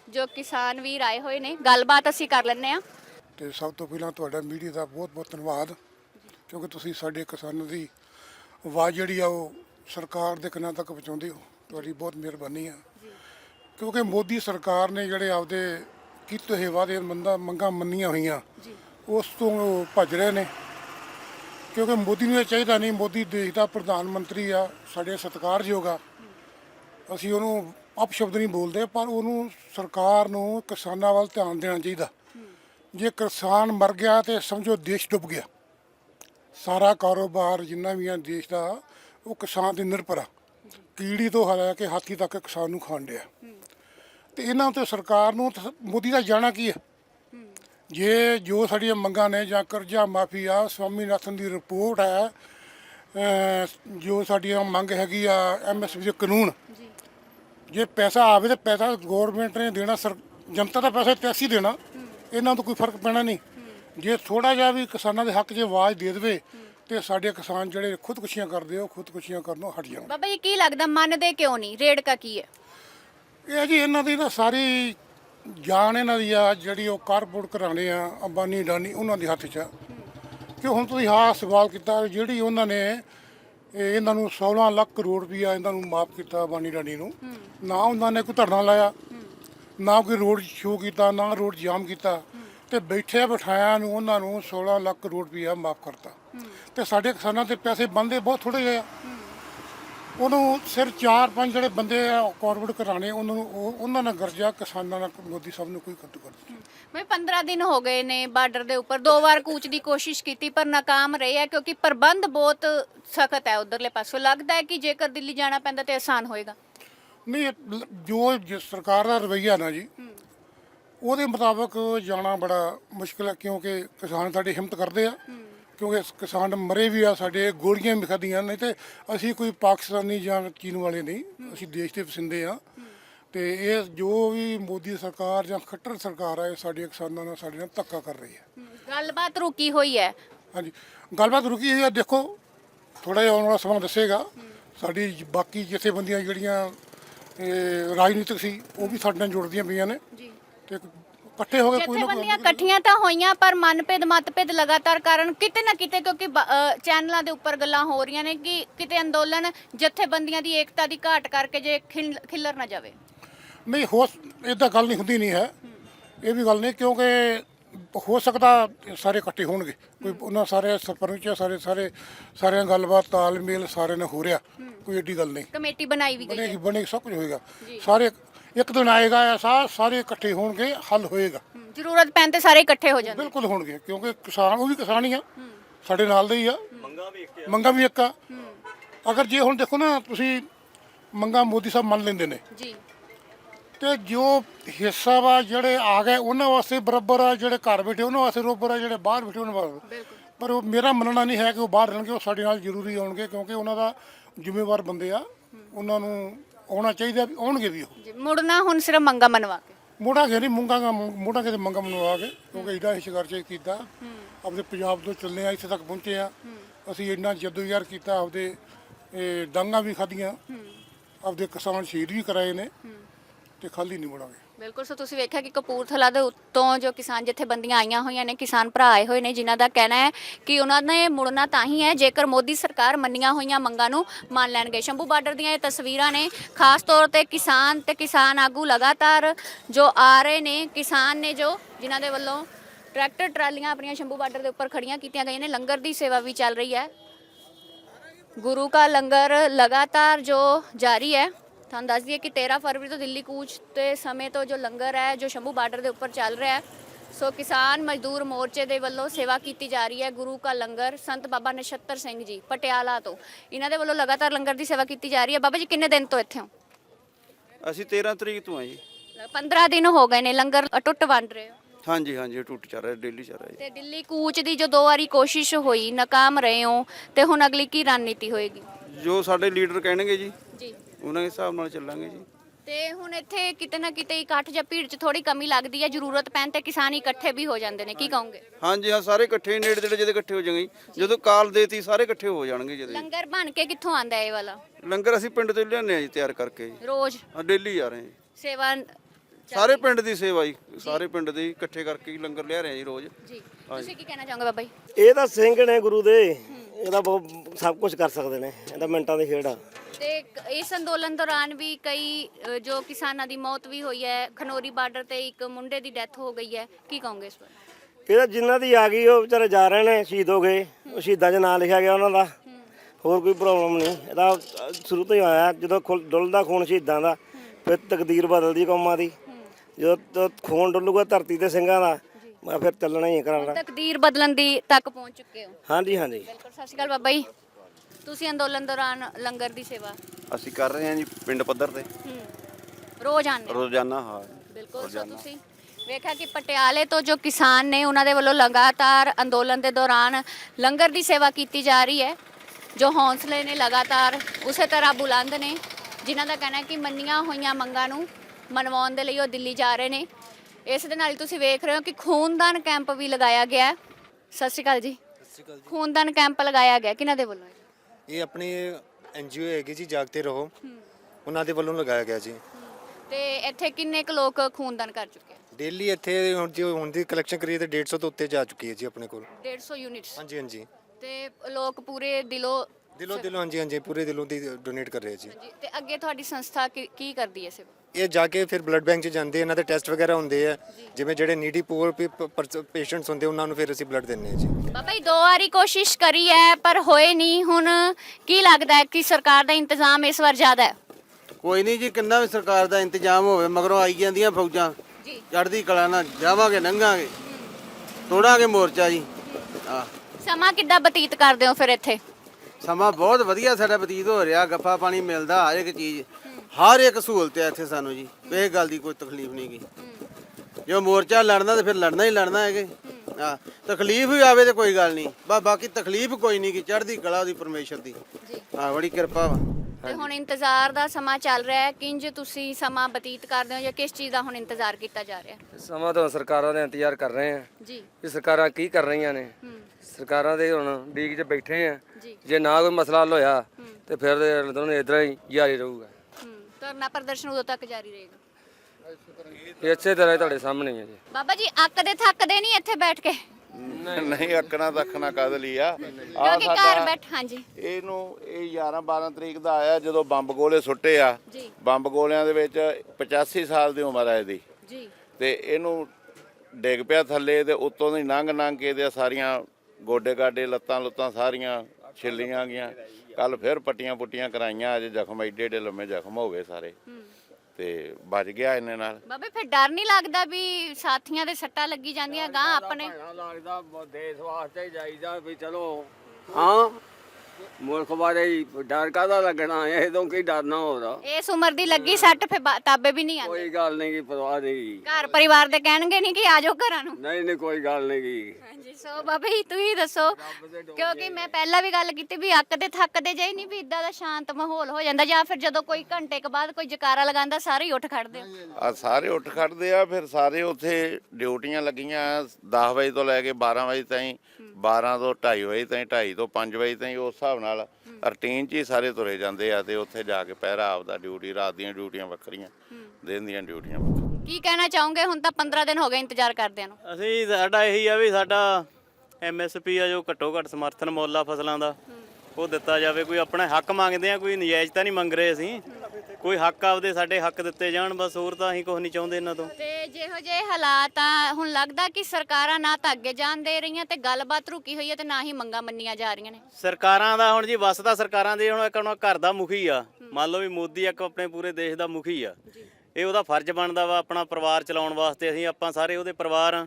ਜੋ ਕਿਸਾਨ ਵੀਰ ਆਏ ਹੋਏ ਨੇ। ਗੱਲਬਾਤ ਅਸੀਂ ਕਰ ਲੈਂਦੇ ਹਾਂ। ਤੇ ਸਭ ਤੋਂ ਪਹਿਲਾਂ ਤੁਹਾਡਾ ਮੀਡੀਆ ਦਾ ਬਹੁਤ ਬਹੁਤ ਧੰਨਵਾਦ। ਕਿਉਂਕਿ ਤੁਸੀਂ ਸਾਡੇ ਕਿਸਾਨਾਂ ਦੀ ਆਵਾਜ਼ ਜਿਹੜੀ ਆ ਉਹ ਸਰਕਾਰ ਦੇ ਕੰਨਾਂ ਤੱਕ ਪਹੁੰਚਾਉਂਦੇ ਹੋ। ਤੁਹਾਡੀ ਬਹੁਤ ਮਿਹਰਬਾਨੀ ਆ। ਕਿਉਂਕਿ ਮੋਦੀ ਸਰਕਾਰ ਨੇ ਜਿਹੜੇ ਆਪਦੇ ਕੀਤੇ ਹੋਏ ਵਾਅਦੇ ਮੰਦਾ ਮੰਗਾਂ ਮੰਨੀਆਂ ਹੋਈਆਂ ਉਸ ਤੋਂ ਭੱਜ ਰਹੇ ਨੇ। ਕਿਉਂਕਿ ਮੋਦੀ ਨੂੰ ਇਹ ਚਾਹੀਦਾ ਨਹੀਂ ਮੋਦੀ ਦੇਸ਼ ਦਾ ਪ੍ਰਧਾਨ ਮੰਤਰੀ ਆ ਸਾਡੇ ਸਤਿਕਾਰਯੋਗ ਆ। ਅਸੀਂ ਉਹਨੂੰ ਅਪਸ਼ਬਦ ਨਹੀਂ ਬੋਲਦੇ ਪਰ ਉਹਨੂੰ ਸਰਕਾਰ ਨੂੰ ਕਿਸਾਨਾਂ ਵੱਲ ਧਿਆਨ ਦੇਣਾ ਚਾਹੀਦਾ। ਜੇ ਕਿਸਾਨ ਮਰ ਗਿਆ ਤੇ ਸਮਝੋ ਦੇਸ਼ ਡੁੱਬ ਗਿਆ। ਸਾਰਾ ਕਾਰੋਬਾਰ ਜਿੰਨਾ ਵੀ ਆ ਦੇਸ਼ ਦਾ ਉਹ ਕਿਸਾਨ ਤੇ ਨਿਰਭਰ ਆ। ਕੀੜੀ ਤੋਂ ਹਲਾ ਕੇ ਹਾਥੀ ਤੱਕ ਕਿਸਾਨ ਨੂੰ ਖਾਣ ਡਿਆ। ਤੇ ਇਹਨਾਂ ਤੇ ਸਰਕਾਰ ਨੂੰ ਮੋਦੀ ਦਾ ਜਾਣਾ ਕੀ ਹੈ ਜੇ ਜੋ ਸਾਡੀਆਂ ਮੰਗਾਂ ਨੇ ਜਾਂ ਕਰਜ਼ਾ ਮਾਫੀ ਆ ਸਵਾਮੀਨਾਥਨ ਦੀ ਰਿਪੋਰਟ ਹੈ ਜੋ ਸਾਡੀਆਂ ਮੰਗ ਹੈਗੀ ਆ ਐਮਐਸਪੀ ਦੇ ਕਾਨੂੰਨ ਜੇ। ਪੈਸਾ ਆਵੇ ਤੇ ਪੈਸਾ ਗਵਰਨਮੈਂਟ ਨੇ ਦੇਣਾ ਸਰ ਜਨਤਾ ਦਾ ਪੈਸਾ ਟੈਕਸ ਹੀ ਦੇਣਾ। ਇਹਨਾਂ ਤੋਂ ਕੋਈ ਫ਼ਰਕ ਪੈਣਾ ਨਹੀਂ। ਜੇ ਥੋੜਾ ਜਿਹਾ ਵੀ ਕਿਸਾਨਾਂ ਦੇ ਹੱਕ 'ਚ ਆਵਾਜ਼ ਦੇ ਦੇਵੇ ਤੇ ਸਾਡੇ ਕਿਸਾਨ ਜਿਹੜੇ ਖੁਦਕੁਸ਼ੀਆਂ ਕਰਦੇ ਉਹ ਖੁਦਕੁਸ਼ੀਆਂ ਕਰਨੋਂ ਹਟ ਜਾਣ। ਬਾਬਾ ਜੀ ਕੀ ਲੱਗਦਾ ਮੰਨਦੇ ਕਿਉਂ ਨਹੀਂ? ਰੇੜਕਾ ਕੀ ਹੈ? ਇਹ ਜੀ ਇਹਨਾਂ ਦੀ ਨਾ ਸਾਰੀ ਜਾਨ ਇਹਨਾਂ ਦੀ ਆ ਜਿਹੜੀ ਉਹ ਕਾਰਪੋਰੇਟ ਘਰਾਣੇ ਆ ਅੰਬਾਨੀ ਡਾਨੀ ਉਹਨਾਂ ਦੇ ਹੱਥ 'ਚ ਆ। ਕਿ ਹੁਣ ਤੁਸੀਂ ਆਹ ਸਵਾਲ ਕੀਤਾ ਜਿਹੜੀ ਉਹਨਾਂ ਨੇ ਇਹ ਇਹਨਾਂ ਨੂੰ 16 ਲੱਖ ਕਰੋੜ ਰੁਪਈਆ ਇਹਨਾਂ ਨੂੰ ਮਾਫ ਕੀਤਾ ਅੰਬਾਨੀ ਡਾਨੀ ਨੂੰ ਨਾ ਉਹਨਾਂ ਨੇ ਕੋਈ ਧਰਨਾ ਲਾਇਆ ਨਾ ਕੋਈ ਰੋਡ ਸ਼ੋਅ ਕੀਤਾ ਨਾ ਰੋਡ ਜਾਮ ਕੀਤਾ। ਤੇ ਬੈਠਿਆ ਬਿਠਾਇਆ ਨੂੰ ਉਹਨਾਂ ਨੂੰ 16 ਲੱਖ ਕਰੋੜ ਰੁਪਈਆ ਮਾਫ ਕਰਤਾ। ਤੇ ਸਾਡੇ ਕਿਸਾਨਾਂ ਦੇ ਪੈਸੇ ਬੰਦੇ ਬਹੁਤ ਥੋੜੇ ਜਿਹੇ ਆ। ਉਹਨੂੰ ਸਿਰ ਚਾਰ ਪੰਜ ਜਿਹੜੇ ਬੰਦੇ ਆ ਕਾਰਪੋਰੇਟ ਘਰਾਣੇ ਉਹਨਾਂ ਨੂੰ ਉਹ- ਉਹਨਾਂ ਨਾਲ ਗਰਜਾ ਕਿਸਾਨਾਂ ਨਾਲ ਮੋਦੀ ਸਾਹਿਬ ਨੇ ਕੋਈ ਕੱਟ ਕਰ ਮੈਂ 15 ਦਿਨ ਹੋ ਗਏ ਨੇ ਬਾਰਡਰ ਦੇ ਉੱਪਰ। ਦੋ ਵਾਰ ਕੂਚ ਦੀ ਕੋਸ਼ਿਸ਼ ਕੀਤੀ ਪਰ ਨਾਕਾਮ ਰਹੇ ਹੈ ਕਿਉਂਕਿ ਪ੍ਰਬੰਧ ਬਹੁਤ ਸਖਤ ਹੈ। ਉਧਰਲੇ ਪਾਸੋਂ ਲੱਗਦਾ ਹੈ ਕਿ ਜੇਕਰ ਦਿੱਲੀ ਜਾਣਾ ਪੈਂਦਾ ਤੇ ਆਸਾਨ ਹੋਏਗਾ। ਨਹੀਂ ਇਹ ਲ- ਜੋ ਜ- ਸਰਕਾਰ ਦਾ ਰਵੱਈਆ ਨਾ ਜੀ ਉਹਦੇ ਮੁਤਾਬਕ ਜਾਣਾ ਬੜਾ ਮੁਸ਼ਕਿਲ ਹੈ ਕਿਉਂਕਿ ਕਿਸਾਨ ਸਾਡੇ ਹਿੰਮਤ ਕਰਦੇ ਆ। ਕਿਉਂਕਿ ਕਿਸਾਨ ਮਰੇ ਵੀ ਆ ਸਾਡੇ ਗੋਲੀਆਂ ਵੀ ਖਾਧੀਆਂ ਨਹੀਂ ਤੇ ਅਸੀਂ ਕੋਈ ਪਾਕਿਸਤਾਨੀ ਜਾਂ ਚੀਨ ਵਾਲੇ ਨਹੀਂ ਅਸੀਂ ਦੇਸ਼ ਦੇ ਵਸਿੰਦੇ ਆ। ਤੇ ਇਹ ਜੋ ਵੀ ਮੋਦੀ ਸਰਕਾਰ ਜਾਂ ਖੱਟਰ ਸਰਕਾਰ ਹੈ ਇਹ ਸਾਡੇ ਕਿਸਾਨਾਂ ਨਾਲ ਸਾਡੇ ਨਾਲ ਧੱਕਾ ਕਰ ਰਹੀ ਹੈ। ਗੱਲਬਾਤ ਰੁਕੀ ਹੋਈ ਹੈ। ਹਾਂਜੀ ਗੱਲਬਾਤ ਰੁਕੀ ਹੋਈ ਹੈ ਦੇਖੋ ਥੋੜਾ ਜਿਹਾ ਆਉਣ ਵਾਲਾ ਸਮਾਂ ਦੱਸੇਗਾ। ਸਾਡੀ ਬਾਕੀ ਜਥੇਬੰਦੀਆਂ ਜਿਹੜੀਆਂ ਰਾਜਨੀਤਿਕ ਸੀ ਉਹ ਵੀ ਸਾਡੇ ਨਾਲ ਜੁੜਦੀਆਂ ਪਈਆਂ ਨੇ। ਜੀ। ਤੇ ਇਕੱਠੇ ਹੋ ਕੇ ਕੋਈ ਨਾ ਜਥੇਬੰਦੀਆਂ ਕੋਈ ਇਕੱਠੀਆਂ ਤਾਂ ਹੋਈਆਂ ਪਰ ਮਨਭੇਦ ਮਤਭੇਦ ਲਗਾਤਾਰ ਕਾਰਨ ਕਿਤੇ ਨਾ ਕਿਤੇ ਕਿਉਂਕਿ ਬ- ਅ, ਚੈਨਲਾਂ ਦੇ ਉੱਪਰ ਗੱਲਾਂ ਹੋ ਰਹੀਆਂ ਨੇ ਕਿ ਕਿਤੇ ਅੰਦੋਲਨ ਜਥੇਬੰਦੀਆਂ ਦੀ ਏਕਤਾ ਦੀ ਘਾਟ ਕਰਕੇ ਜੇ ਖਿਲ- ਖਿੱਲਰ ਨਾ ਜਾਵੇ। ਨਹੀਂ ਹੋ ਇਦਾਂ ਗੱਲ ਨਹੀਂ ਹੁੰਦੀ ਨਹੀਂ ਹੈ। ਇਹ ਵੀ ਗੱਲ ਨਹੀਂ ਕਿਉਂਕਿ ਹੋ ਸਕਦਾ ਸਾਰੇ ਇਕੱਠੇ ਹੋਣਗੇ। ਕੋਈ ਉਹਨਾਂ ਸਾਰੇ ਸਰਪੰਚ ਸਾਰੇ ਸਾਰੇ ਸਾਰਿਆਂ ਗੱਲਬਾਤ ਤਾਲਮੇਲ ਸਾਰੇ ਨਾਲ ਹੋ ਰਿਹਾ। ਕੋਈ ਏਡੀ ਗੱਲ ਨਹੀਂ। ਕਮੇਟੀ ਬਣਾਈ ਵੀ ਗਈ ਬਣੇਗੀ ਹੈ। ਬਣੇਗੀ ਸਭ ਕੁਝ ਹੋਏਗਾ। ਸਾਰੇ ਇੱਕ ਦਿਨ ਆਏਗਾ ਐਸਾ ਸਾਰੇ ਇਕੱਠੇ ਹੋਣਗੇ ਹੱਲ ਹੋਏਗਾ। ਜ਼ਰੂਰਤ ਪੈਣ ਤੇ ਸਾਰੇ ਇਕੱਠੇ ਹੋ ਜਾਂਦੇ। ਬਿਲਕੁਲ ਹੋਣਗੇ ਕਿਉਂਕਿ ਕਿਸਾਨ ਉਹ ਵੀ ਕਿਸਾਨ ਹੀ ਆ। ਸਾਡੇ ਨਾਲ ਦੇ ਹੀ ਆ। ਮੰਗਾ ਵੀ ਇੱਕ ਮੰਗਾ ਵੀ ਇੱਕ ਆ। ਅਗਰ ਜੇ ਹੁਣ ਦੇਖੋ ਨਾ ਤੁਸੀਂ ਮੰਗਾ ਮੋਦੀ ਸਾਹਿਬ ਮੰਨ ਲੈਂਦੇ ਨੇ। ਜੀ। ਤੇ ਜੋ ਹਿੱਸਾ ਵਾ ਜਿਹੜੇ ਆ ਗਏ ਉਹਨਾਂ ਵਾਸਤੇ ਬਰਾਬਰ ਆ ਜਿਹੜੇ ਘਰ ਬੈਠੇ ਉਹਨਾਂ ਵਾਸਤੇ ਬਰਾਬਰ ਆ ਜਿਹੜੇ ਬਾਹਰ ਬੈਠੇ ਉਹਨਾਂ ਵਾਸਤੇ। ਪਰ ਉਹ ਮੇਰਾ ਮੰਨਣਾ ਨਹੀਂ ਹੈ ਕਿ ਉਹ ਬਾਹਰ ਰਹਿਣਗੇ ਉਹ ਸਾਡੇ ਨਾਲ ਜ਼ਰੂਰੀ ਆਉਣਗੇ ਕਿਉਂਕਿ ਉਹਨਾਂ ਦਾ ਜ਼ਿੰਮੇਵਾਰ ਬੰਦੇ ਆ। ਉਹਨਾਂ ਨੂੰ ਆਉਣਾ ਚਾਹੀਦਾ ਵੀ ਆਉਣਗੇ ਵੀ ਉਹ। ਜੀ ਮੁੜਨਾ ਹੁਣ ਸਿਰਫ ਮੰਗਾ ਮਨਵਾ ਕੇ। ਮੋੜਾ ਕੇ ਨਹੀਂ ਮੁੰਗਾ ਮੋੜਾ ਕੇ ਤੇ ਮੰਗਾ ਮਨਵਾ ਕੇ ਕਿਉਂਕਿ ਇਹਦਾ ਸੰਘਰਸ਼ ਕੀਤਾ। ਆਪਣੇ ਪੰਜਾਬ ਤੋਂ ਚੱਲੇ ਆ ਇੱਥੇ ਤੱਕ ਪਹੁੰਚੇ ਆ। ਅਸੀਂ ਇੰਨਾ ਜਦੋਯਾਰ ਕੀਤਾ ਆਪਦੇ ਇਹ ਡਾਂਗਾਂ ਵੀ ਖਾਧੀਆਂ। ਆਪਦੇ ਕਿਸਾਨ ਸ਼ਹੀਦ ਵੀ ਕਰਾਏ ਨੇ ਤੇ ਖਾਲੀ ਨਹੀਂ ਮੁੜਾਂਗੇ। ਬਿਲਕੁਲ, ਸੋ ਤੁਸੀਂ ਵੇਖਿਆ ਕਿ ਕਪੂਰਥਲਾ ਦੇ ਉੱਤੋਂ ਜੋ ਕਿਸਾਨ ਜਥੇਬੰਦੀਆਂ ਆਈਆਂ ਹੋਈਆਂ ਨੇ, ਕਿਸਾਨ ਭਰਾ ਆਏ ਹੋਏ ਨੇ, ਜਿਨ੍ਹਾਂ ਦਾ ਕਹਿਣਾ ਹੈ ਕਿ ਉਹਨਾਂ ਨੇ ਮੁੜਨਾ ਤਾਂ ਹੀ ਹੈ, ਜੇਕਰ ਮੋਦੀ ਸਰਕਾਰ ਮੰਨੀਆਂ ਹੋਈਆਂ ਮੰਗਾਂ ਨੂੰ ਮੰਨ ਲੈਣਗੇ। ਸ਼ੰਭੂ ਬਾਰਡਰ ਦੀਆਂ ਇਹ ਤਸਵੀਰਾਂ ਨੇ, ਖਾਸ ਤੌਰ ਤੇ ਕਿਸਾਨ ਤੇ ਕਿਸਾਨ ਆਗੂ ਲਗਾਤਾਰ ਜੋ ਆ ਰਹੇ ਨੇ, ਕਿਸਾਨ ਨੇ ਜੋ ਜਿਨ੍ਹਾਂ ਦੇ ਵੱਲੋਂ ਟਰੈਕਟਰ ਟਰਾਲੀਆਂ ਆਪਣੀਆਂ ਸ਼ੰਭੂ ਬਾਰਡਰ ਦੇ ਉੱਪਰ ਖੜੀਆਂ ਕੀਤੀਆਂ ਗਈਆਂ ਨੇ, ਲੰਗਰ ਦੀ ਸੇਵਾ ਵੀ ਚੱਲ ਰਹੀ ਹੈ। ਗੁਰੂ ਕਾ ਲੰਗਰ ਲਗਾਤਾਰ ਜੋ ਜਾਰੀ ਹੈ ਤੁਹਾਨੂੰ ਦੱਸ ਦਈਏ ਕਿ 13 ਫਰਵਰੀ ਤੋਂ ਦਿੱਲੀ ਕੂਚ ਤੇ ਸਮੇਂ ਤੋਂ ਜੋ ਲੰਗਰ ਹੈ ਜੋ ਸ਼ੰਭੂ ਬਾਰਡਰ ਦੇ ਉੱਪਰ ਚੱਲ ਰਿਹਾ ਹੈ ਸੋ ਕਿਸਾਨ ਮਜ਼ਦੂਰ ਮੋਰਚੇ ਦੇ ਵੱਲੋਂ ਸੇਵਾ ਕੀਤੀ ਜਾ ਰਹੀ ਹੈ ਗੁਰੂ ਕਾ ਲੰਗਰ ਸੰਤ ਬਾਬਾ ਨਛੱਤਰ ਸਿੰਘ ਜੀ ਪਟਿਆਲਾ ਤੋਂ। ਇਹਨਾਂ ਦੇ ਵੱਲੋਂ ਲਗਾਤਾਰ ਲੰਗਰ ਦੀ ਸੇਵਾ ਕੀਤੀ ਜਾ ਰਹੀ ਹੈ। ਬਾਬਾ ਜੀ ਕਿੰਨੇ ਦਿਨ ਤੋਂ ਇੱਥੇ ਹੋ? ਅਸੀਂ 13 ਤਰੀਕ ਤੋਂ ਆ ਜੀ। 15 ਦਿਨ ਹੋ ਗਏ ਨੇ ਲੰਗਰ ਅਟੁੱਟ ਵੰਡ ਰਹੇ ਹੋ? ਹਾਂਜੀ ਹਾਂਜੀ ਟੁੱਟ ਚੱਲ ਰਿਹਾ ਡੇਲੀ ਚੱਲ ਰਿਹਾ ਤੇ ਦਿੱਲੀ ਕੂਚ ਦੀ ਜੋ ਦੋ ਵਾਰੀ ਕੋਸ਼ਿਸ਼ ਹੋਈ ਨਾਕਾਮ ਰਹੇ ਹੋ ਤੇ ਹੁਣ ਅਗਲੀ ਕੀ ਰਣਨੀਤੀ ਹੋਏਗੀ? ਜੋ ਸਾਡੇ ਲੀਡਰ ਕਹਿਣਗੇ ਜੀ। ਜੀ। ਉਹਨਾਂ ਦੇ ਹਿਸਾਬ ਨਾਲ ਚੱਲਾਂਗੇ ਜੀ। ਤੇ ਹੁਣ ਇੱਥੇ ਕਿਤੇ ਨਾ ਕਿਤੇ ਇਕੱਠ ਜਾਂ ਭੀੜ 'ਚ ਥੋੜੀ ਕਮੀ ਲੱਗਦੀ ਹੈ ਜ਼ਰੂਰਤ ਪੈਣ ਤੇ ਕਿਸਾਨ ਇਕੱਠੇ ਵੀ ਹੋ ਜਾਂਦੇ ਨੇ ਕੀ ਕਹੋਗੇ? ਹਾਂਜੀ ਹਾਂ ਸਾਰੇ ਇਕੱਠੇ ਨੇੜੇ ਤੇੜੇ ਜਿਹਦੇ ਇਕੱਠੇ ਹੋ ਜਾਣਗੇ ਜੀ। ਜਦੋਂ ਕਾਲ ਦੇਤੀ ਸਾਰੇ ਇਕੱਠੇ ਹੋ ਜਾਣਗੇ ਜਦੇ ਲੰਗਰ ਬਣ ਕੇ ਕਿੱਥੋਂ ਆਂਦਾ ਇਹ ਵਾਲਾ? ਲੰਗਰ ਅਸੀਂ ਪਿੰਡ ਤੋਂ ਲਿਆਉਂਦੇ ਆ ਜੀ ਤਿਆਰ ਕਰਕੇ ਜੀ। ਰੋਜ਼? ਹਾਂ ਡੇਲੀ ਆ ਰਹੇ ਜੀ। ਸੇਵਾ ਸਾਰੇ ਪਿੰਡ ਦੀ ਸੇਵਾ ਜੀ ਸਾਰੇ ਪਿੰਡ ਦੇ ਇਕੱਠੇ ਕਰਕੇ ਹੀ ਲੰਗਰ ਲਿਆ ਰਹੇ ਆ ਜੀ ਰੋਜ਼। ਜੀ। ਤੁਸੀਂ ਕੀ ਕਹਿਣਾ ਚਾਹੋਗੇ ਬਾਬਾ ਜੀ? ਇਹ ਤਾਂ ਸਿੰਘ ਨੇ ਗੁਰੂ ਦੇ। ਇਹਦਾ ਬਹੁਤ ਸਭ ਕੁਝ ਕਰ ਸਕਦੇ ਨੇ ਇਹਦਾ ਮਿੰਟਾਂ ਦੀ ਖੇਡ ਆ। ਤੇ ਕ- ਇਸ ਅੰਦੋਲਨ ਦੌਰਾਨ ਵੀ ਕਈ ਅ, ਜੋ ਕਿਸਾਨਾਂ ਦੀ ਮੌਤ ਵੀ ਹੋਈ ਹੈ ਖਨੋਰੀ ਬਾਰਡਰ ਤੇ ਇੱਕ ਮੁੰਡੇ ਦੀ ਡੈਥ ਹੋ ਗਈ ਹੈ ਕੀ ਕਹੋਗੇ ਇਸ ਬਾਰੇ? ਇਹਦਾ ਜਿਨ੍ਹਾਂ ਦੀ ਆ ਗਈ ਉਹ ਵਿਚਾਰੇ ਜਾ ਰਹੇ ਨੇ ਸ਼ਹੀਦ ਹੋ ਗਏ ਉਹ ਸ਼ਹੀਦਾਂ 'ਚ ਨਾਂ ਲਿਖਿਆ ਗਿਆ ਉਹਨਾਂ ਦਾ। ਹੋਰ ਕੋਈ ਪ੍ਰੋਬਲਮ ਨਹੀਂ। ਇਹਦਾ ਅ, ਸ਼ੁਰੂ ਤੋਂ ਹੀ ਆਇਆ ਜਦੋਂ ਖੁੱਲ- ਡੁੱਲਦਾ ਖੂਨ ਸ਼ਹੀਦਾਂ ਦਾ ਫਿਰ ਤਕਦੀਰ ਬਦਲਦੀ ਕੌਮਾਂ ਦੀ। ਜਦੋਂ ਤੋਂ ਖੂਨ ਡੁੱਲੂਗਾ ਧਰਤੀ ਤੇ ਸਿੰਘਾਂ ਦਾ ਮੈਂ ਫਿਰ ਚੱਲਣਾ ਹੀ ਹੈ ਕਰਾਂਗਾ ਤਕਦੀਰ ਬਦਲਣ ਦੀ ਤੱਕ ਪਹੁੰਚ ਚੁੱਕੇ ਹੋ। ਹਾਂਜੀ ਹਾਂਜੀ। ਬਿਲਕੁਲ ਸਤਿ ਸ਼੍ਰੀ ਅਕਾਲ ਬਾਬਾ ਜੀ। ਤੁਸੀਂ ਅੰਦੋਲਨ ਦੌਰਾਨ ਲੰਗਰ ਦੀ ਸੇਵਾ ਅਸੀਂ ਕਰ ਰਹੇ ਹਾਂ ਜੀ ਪਿੰਡ ਪੱਧਰ ਤੇ। ਹੂੰ ਰੋਜ਼ ਆਉਂਦੇ ਹੋ? ਰੋਜ਼ਾਨਾ ਹਾਂ। ਬਿਲਕੁਲ ਸੋ ਤੁਸੀਂ ਵੇਖਿਆ ਕਿ ਪਟਿਆਲੇ ਤੋਂ ਜੋ ਕਿਸਾਨ ਨੇ ਉਹਨਾਂ ਦੇ ਵੱਲੋਂ ਲਗਾਤਾਰ ਅੰਦੋਲਨ ਦੇ ਦੌਰਾਨ ਲੰਗਰ ਦੀ ਸੇਵਾ ਕੀਤੀ ਜਾ ਰਹੀ ਹੈ ਜੋ ਹੌਸਲੇ ਨੇ ਲਗਾਤਾਰ ਉਸੇ ਤਰ੍ਹਾਂ ਬੁਲੰਦ ਨੇ ਜਿਨ੍ਹਾਂ ਦਾ ਕਹਿਣਾ ਕਿ ਮੰਨੀਆਂ ਹੋਈਆਂ ਮੰਗਾਂ ਨੂੰ ਮਨਵਾਉਣ ਦੇ ਲਈ ਉਹ ਦਿੱਲੀ ਜਾ ਰਹੇ ਨੇ। ਇਸ ਦੇ ਨਾਲ ਹੀ ਤੁਸੀਂ ਵੇਖ ਰਹੇ ਹੋ ਕਿ ਖੂਨਦਾਨ ਕੈਂਪ ਵੀ ਲਗਾਇਆ ਗਿਆ ਹੈ। ਸਤਿ ਸ਼੍ਰੀ ਅਕਾਲ ਜੀ। ਖੂਨਦਾਨ ਕੈਂਪ ਲਗਾਇਆ ਗਿਆ ਕਿਹਨਾਂ ਦੇ ਵੱਲੋਂ? ਹੈ? ਇਹ ਆਪਣੀ ਐਨਜੀਓ ਹੈਗੀ ਜੀ ਜਾਗਤੇ ਰਹੋ। ਉਹਨਾਂ ਦੇ ਵੱਲੋਂ ਲਗਾਇਆ ਗਿਆ ਜੀ। ਤੇ ਇੱਥੇ ਕਿੰਨੇ ਕੁ ਲੋਕ ਖੂਨਦਾਨ ਕਰ ਚੁੱਕੇ ਹਨ ਡੇਲੀ ਇੱਥੇ ਹੁਣ ਜੋ ਹੁਣ ਦੀ ਕਲੈਕਸ਼ਨ ਕਰੀਏ ਤੇ 150 ਤੋਂ ਉੱਤੇ ਜਾ ਚੁੱਕੀ ਹੈ ਜੀ ਆਪਣੇ ਕੋਲ। 150 ਯੂਨਿਟਸ ਹਾਂਜੀ ਹਾਂਜੀ। ਤੇ ਲੋਕ ਪੂਰੇ ਦਿਲੋਂ ਦਿਲੋਂ ਦਿਲੋਂ ਹਾਂਜੀ ਹਾਂਜੀ ਪੂਰੇ ਦਿਲੋਂ ਦੀ ਡੋਨੇਟ ਕਰ ਰਹੇ ਜੀ। ਤੇ ਅੱਗੇ ਤੁਹਾਡੀ ਸੰਸਥਾ ਕੀ ਕੀ ਕਰਦੀ ਹੈ ਸੇਵਾ? ਇਹ ਜਾ ਕੇ ਫਿਰ ਬਲੱਡ ਬੈਂਕ 'ਚ ਜਾਂਦੇ ਇਹਨਾਂ ਦੇ ਟੈਸਟ ਵਗੈਰਾ ਹੁੰਦੇ ਆ। ਜਿਵੇਂ ਜਿਹੜੇ ਨੀਡੀ ਪੂਰ ਪੇਸ਼ੈਂਟਸ ਹੁੰਦੇ ਉਹਨਾਂ ਨੂੰ ਫਿਰ ਅਸੀਂ ਬਲੱਡ ਦਿੰਦੇ ਹਾਂ ਜੀ। ਬਾਬਾ ਜੀ ਦੋ ਵਾਰੀ ਕੋਸ਼ਿਸ਼ ਕਰੀ ਹੈ ਪਰ ਹੋਏ ਨਹੀਂ। ਹੁਣ ਕੀ ਲੱਗਦਾ ਹੈ ਕਿ ਸਰਕਾਰ ਦਾ ਇੰਤਜ਼ਾਮ ਇਸ ਵਾਰ ਜ਼ਿਆਦਾ ਹੈ? ਕੋਈ ਨਹੀਂ ਜੀ ਕਿੰਨਾ ਵੀ ਸਰਕਾਰ ਦਾ ਇੰਤਜ਼ਾਮ ਹੋਵੇ ਮਗਰੋਂ ਆਈ ਜਾਂਦੀਆਂ ਫੌਜਾਂ। ਜੀ। ਚੜ੍ਹਦੀ ਕਲਾ ਨਾਲ ਜਾਵਾਂਗੇ ਲੰਘਾਂਗੇ। ਤੋੜਾਂਗੇ ਮੋਰਚਾ ਜੀ। ਆ ਸਮਾਂ ਕਿੱਦਾਂ ਬਤੀਤ ਕਰਦੇ ਹੋ ਫਿਰ ਇੱਥੇ? ਸਮਾਂ ਬਹੁਤ ਵਧੀਆ ਸਾਡਾ ਬਤੀਤ ਹੋ ਰਿਹਾ ਗੱਫਾ ਪਾਣੀ ਮਿਲਦਾ ਹਰ ਇੱਕ ਚੀਜ਼ ਹਰ ਇੱਕ ਸਹੂਲਤ ਹੈ ਇੱਥੇ ਸਾਨੂੰ ਜੀ ਇਹ ਗੱਲ ਦੀ ਕੋਈ ਤਕਲੀਫ ਨਹੀਂ ਗੀ। ਜੋ ਮੋਰਚਾ ਲੜਨਾ ਤੇ ਫਿਰ ਲੜਨਾ ਹੀ ਲੜਨਾ ਹੈਗੇ। ਆ ਤਕਲੀਫ ਵੀ ਆਵੇ ਤੇ ਕੋਈ ਗੱਲ ਨਹੀਂ ਬਾ ਬਾਕੀ ਤਕਲੀਫ ਕੋਈ ਨਹੀਂ ਕਿ ਚੜ੍ਹਦੀ ਕਲਾ ਉਹਦੀ ਪਰਮੇਸ਼ਰ ਦੀ। ਹਾਂ ਬੜੀ ਕਿਰਪਾ ਵਾ। ਤੇ ਹੁਣ ਇੰਤਜ਼ਾਰ ਦਾ ਸਮਾਂ ਚੱਲ ਰਿਹਾ ਹੈ ਕਿੰਜ ਤੁਸੀਂ ਸਮਾਂ ਬਤੀਤ ਕਰਦੇ ਹੋ ਜਾਂ ਕਿਸ ਚੀਜ਼ ਦਾ ਹੁਣ ਇੰਤਜ਼ਾਰ ਕੀਤਾ ਜਾ ਰਿਹਾ? ਹੈ ਸਮਾਂ ਤੋਂ ਸਰਕਾਰਾਂ ਦਾ ਇੰਤਜ਼ਾਰ ਕਰ ਰਹੇ ਆ। ਜੀ। ਕਿ ਸਰਕਾਰਾਂ ਕੀ ਕਰ ਰਹੀਆਂ ਨੇ? ਹੂੰ। ਸਰਕਾਰਾਂ ਦੇ ਹੁਣ ਡੀਕ 'ਚ ਬੈਠੇ ਆ। ਜੀ। ਜੇ ਨਾ ਕੋਈ ਮਸਲਾ ਹੱਲ ਹੋਇਆ ਤੇ ਫਿਰ ਦੋਨੋਂ ਇਦਾਂ ਹੀ ਜਾਰੀ ਰਹੂਗਾ। ਹੂੰ ਧਰਨਾ ਪ੍ਰਦਰਸ਼ਨ ਉਦੋਂ ਤੱਕ ਜਾਰੀ ਰਹੇਗਾ। ਇਹ ਇਸੇ ਤਰ੍ਹਾਂ ਹੀ ਤੁਹਾਡੇ ਸਾਹਮਣੇ ਹੀ ਹੈ ਜੀ। ਬਾਬਾ ਜੀ ਅੱਕ ਦੇ ਥੱਕਦੇ ਨਹੀਂ ਇੱਥੇ ਬੈਠ ਕੇ? ਨਹੀਂ ਅੱਕਣਾ ਦੱਖਣਾ ਕਦ ਲਈ ਆ ਆ ਕਿਉਂਕਿ ਘਰ ਸਾਡਾ ਬੈਠ ਹਾਂਜੀ। ਇਹਨੂੰ ਇਹ 11 12 ਤਰੀਕ ਦਾ ਆਇਆ ਜਦੋਂ ਬੰਬ ਗੋਲੇ ਸੁੱਟੇ ਆ। ਜੀ। ਬੰਬ ਗੋਲਿਆਂ ਦੇ ਵਿੱਚ 85 ਸਾਲ ਦੀ ਉਮਰ ਆ ਇਹਦੀ। ਜੀ। ਤੇ ਇਹਨੂੰ ਡਿੱਗ ਪਿਆ ਥੱਲੇ ਤੇ ਉੱਤੋਂ ਦੀ ਲੰਘ ਲੰਘ ਕੇ ਇਹਦੇ ਸਾਰੀਆਂ ਗੋਡੇ ਗਾਡੇ ਲੱਤਾਂ ਲੁੱਤਾਂ ਸਾਰੀਆਂ ਛਿੱਲੀਆਂ ਗਈਆਂ। ਕੱਲ ਫਿਰ ਪੱਟੀਆਂ ਪੁੱਟੀਆਂ ਕਰਾਈਆਂ ਅੱਜ ਜ਼ਖਮ ਏਡੇ ਏਡੇ ਲੰਮੇ ਜ਼ਖਮ ਹੋ ਗਏ ਸਾਰੇ। ਤੇ ਬਚ ਗਿਆ ਇਹਨੇ ਨਾਲ। ਬਾਬੇ ਫਿਰ ਡਰ ਨਹੀਂ ਲੱਗਦਾ ਵੀ ਸਾਥੀਆਂ ਦੇ ਸੱਟਾਂ ਲੱਗੀ ਜਾਂਦੀਆਂ ਗਾਂ ਆਪਣੇ ਲੱਗਦਾ ਦੇਸ਼ ਵਾਸਤੇ ਜਾਈਦਾ ਵੀ ਚਲੋ ਹਾਂ। ਮੁਲਕ ਬਾਰੇ ਹੀ ਡਰ ਕਾਦਾ ਲੱਗਣਾ? ਇਹ ਤੋਂ ਕੀ ਡਰਨਾ ਹੋਦਾ। ਇਸ ਉਮਰ ਦੀ ਲੱਗੀ ਸੱਟ ਫਿਰ ਬਾ- ਤਾਬੇ ਵੀ ਨਹੀਂ ਆਉਂਦੇ। ਕੋਈ ਗੱਲ ਨਹੀਂ ਕੀ ਪਰਵਾਹ ਨਹੀਂ ਘਰ ਪਰਿਵਾਰ ਦੇ ਕਹਿਣਗੇ ਨਹੀਂ ਕਿ ਆਜੋ ਘਰਾਂ ਨੂੰ? ਨਹੀਂ ਨਹੀਂ ਕੋਈ ਗੱਲ ਨਹੀਂ ਕੀ ਹਾਂਜੀ ਸੋ ਬਾਬਾ ਜੀ ਤੁਸੀਂ ਦੱਸੋ ਕਿਉਂਕਿ ਮੈਂ ਪਹਿਲਾਂ ਵੀ ਗੱਲ ਕੀਤੀ ਵੀ ਅੱਕ ਦੇ ਥੱਕਦੇ ਜੇ ਨਹੀਂ ਵੀ ਇਦਾਂ ਦਾ ਸ਼ਾਂਤ ਮਾਹੌਲ ਹੋ ਜਾਂਦਾ ਜਾਂ ਫਿਰ ਜਦੋਂ ਕੋਈ ਘੰਟੇ ਕੁ ਬਾਅਦ ਕੋਈ ਜਕਾਰਾ ਲਗਾਉਂਦਾ ਸਾਰੇ ਹੀ ਉੱਠ ਖੜਦੇ ਆ। ਆ ਸਾਰੇ ਉੱਠ ਖੜਦੇ ਆ ਫਿਰ ਸਾਰੇ ਉੱਥੇ ਡਿਊਟੀਆਂ ਲੱਗੀਆਂ 10 ਵਜੇ ਤੋਂ ਲੈ ਕੇ 12 ਵਜੇ ਤਾਈਂ 12 ਤੋਂ 2:30 ਵਜੇ ਤਾਈਂ 2:30 ਤੋਂ 5 ਵਜੇ ਤਾਈਂ ਉਸ ਹਿਸਾਬ ਨਾਲ ਰੁਟੀਨ 'ਚ ਹੀ ਸਾਰੇ ਤੁਰੇ ਜਾਂਦੇ ਆ ਤੇ ਉੱਥੇ ਜਾ ਕੇ ਪਹਿਰਾ ਆਪਦਾ ਡਿਊਟੀ ਰਾਤ ਦੀਆਂ ਡਿਊਟੀਆਂ ਵੱਖਰੀਆਂ ਦਿਨ ਦੀਆਂ ਡਿਊਟੀਆਂ ਵੱਖਰੀਆਂ। ਕੀ ਕਹਿਣਾ ਚਾਹੋਗੇ? ਹੁਣ ਤਾਂ 15 ਦਿਨ ਹੋ ਗਏ ਇੰਤਜ਼ਾਰ ਕਰਦਿਆਂ ਨੂੰ। ਅਸੀਂ ਸਾਡਾ ਇਹੀ ਆ ਵੀ ਸਾਡਾ ਐਮਐਸਪੀ ਆ ਜੋ ਘੱਟੋ ਘੱਟ ਸਮਰਥਨ ਮੁੱਲ ਆ ਫਸਲਾਂ ਦਾ ਉਹ ਦਿੱਤਾ ਜਾਵੇ। ਕੋਈ ਆਪਣਾ ਹੱਕ ਮੰਗਦੇ ਆ ਕੋਈ ਨਜਾਇਜ਼ ਤਾਂ ਨਹੀਂ ਮੰਗ ਰਹੇ ਅਸੀਂ। ਕੋਈ ਹੱਕ ਆਪਦੇ ਸਾਡੇ ਹੱਕ ਦਿੱਤੇ ਜਾਣ ਬਸ ਹੋਰ ਤਾਂ ਅਸੀਂ ਕੁਝ ਨਹੀਂ ਚਾਹੁੰਦੇ ਇਹਨਾਂ ਤੋਂ। ਤੇ ਜਿਹੋ ਜਿਹੇ ਹਾਲਾਤ ਆ ਹੁਣ ਲੱਗਦਾ ਕਿ ਸਰਕਾਰਾਂ ਨਾ ਤਾਂ ਅੱਗੇ ਜਾਣ ਦੇ ਰਹੀਆਂ ਤੇ ਗੱਲਬਾਤ ਰੁਕੀ ਹੋਈ ਹੈ ਤੇ ਨਾ ਹੀ ਮੰਗਾਂ ਮੰਨੀਆਂ ਜਾ ਰਹੀਆਂ ਨੇ। ਸਰਕਾਰਾਂ ਦਾ ਹੁਣ ਜੀ ਵਸ ਤਾਂ ਸਰਕਾਰਾਂ ਦੇ ਹੁਣ ਇੱਕ ਘਰ ਦਾ ਮੁਖੀ ਆ। ਮੰਨ ਲਓ ਵੀ ਮੋਦੀ ਇੱਕ ਆਪਣੇ ਪੂਰੇ ਦੇਸ਼ ਦਾ ਮੁਖੀ ਆ। ਇਹ ਉਹਦਾ ਫਰਜ਼ ਬਣਦਾ ਵਾ ਆਪਣਾ ਪਰਿਵਾਰ ਚਲਾਉਣ ਵਾਸਤੇ ਅਸੀਂ ਆਪਾਂ ਸਾਰੇ ਉਹਦੇ ਪਰਿਵਾਰ ਆ।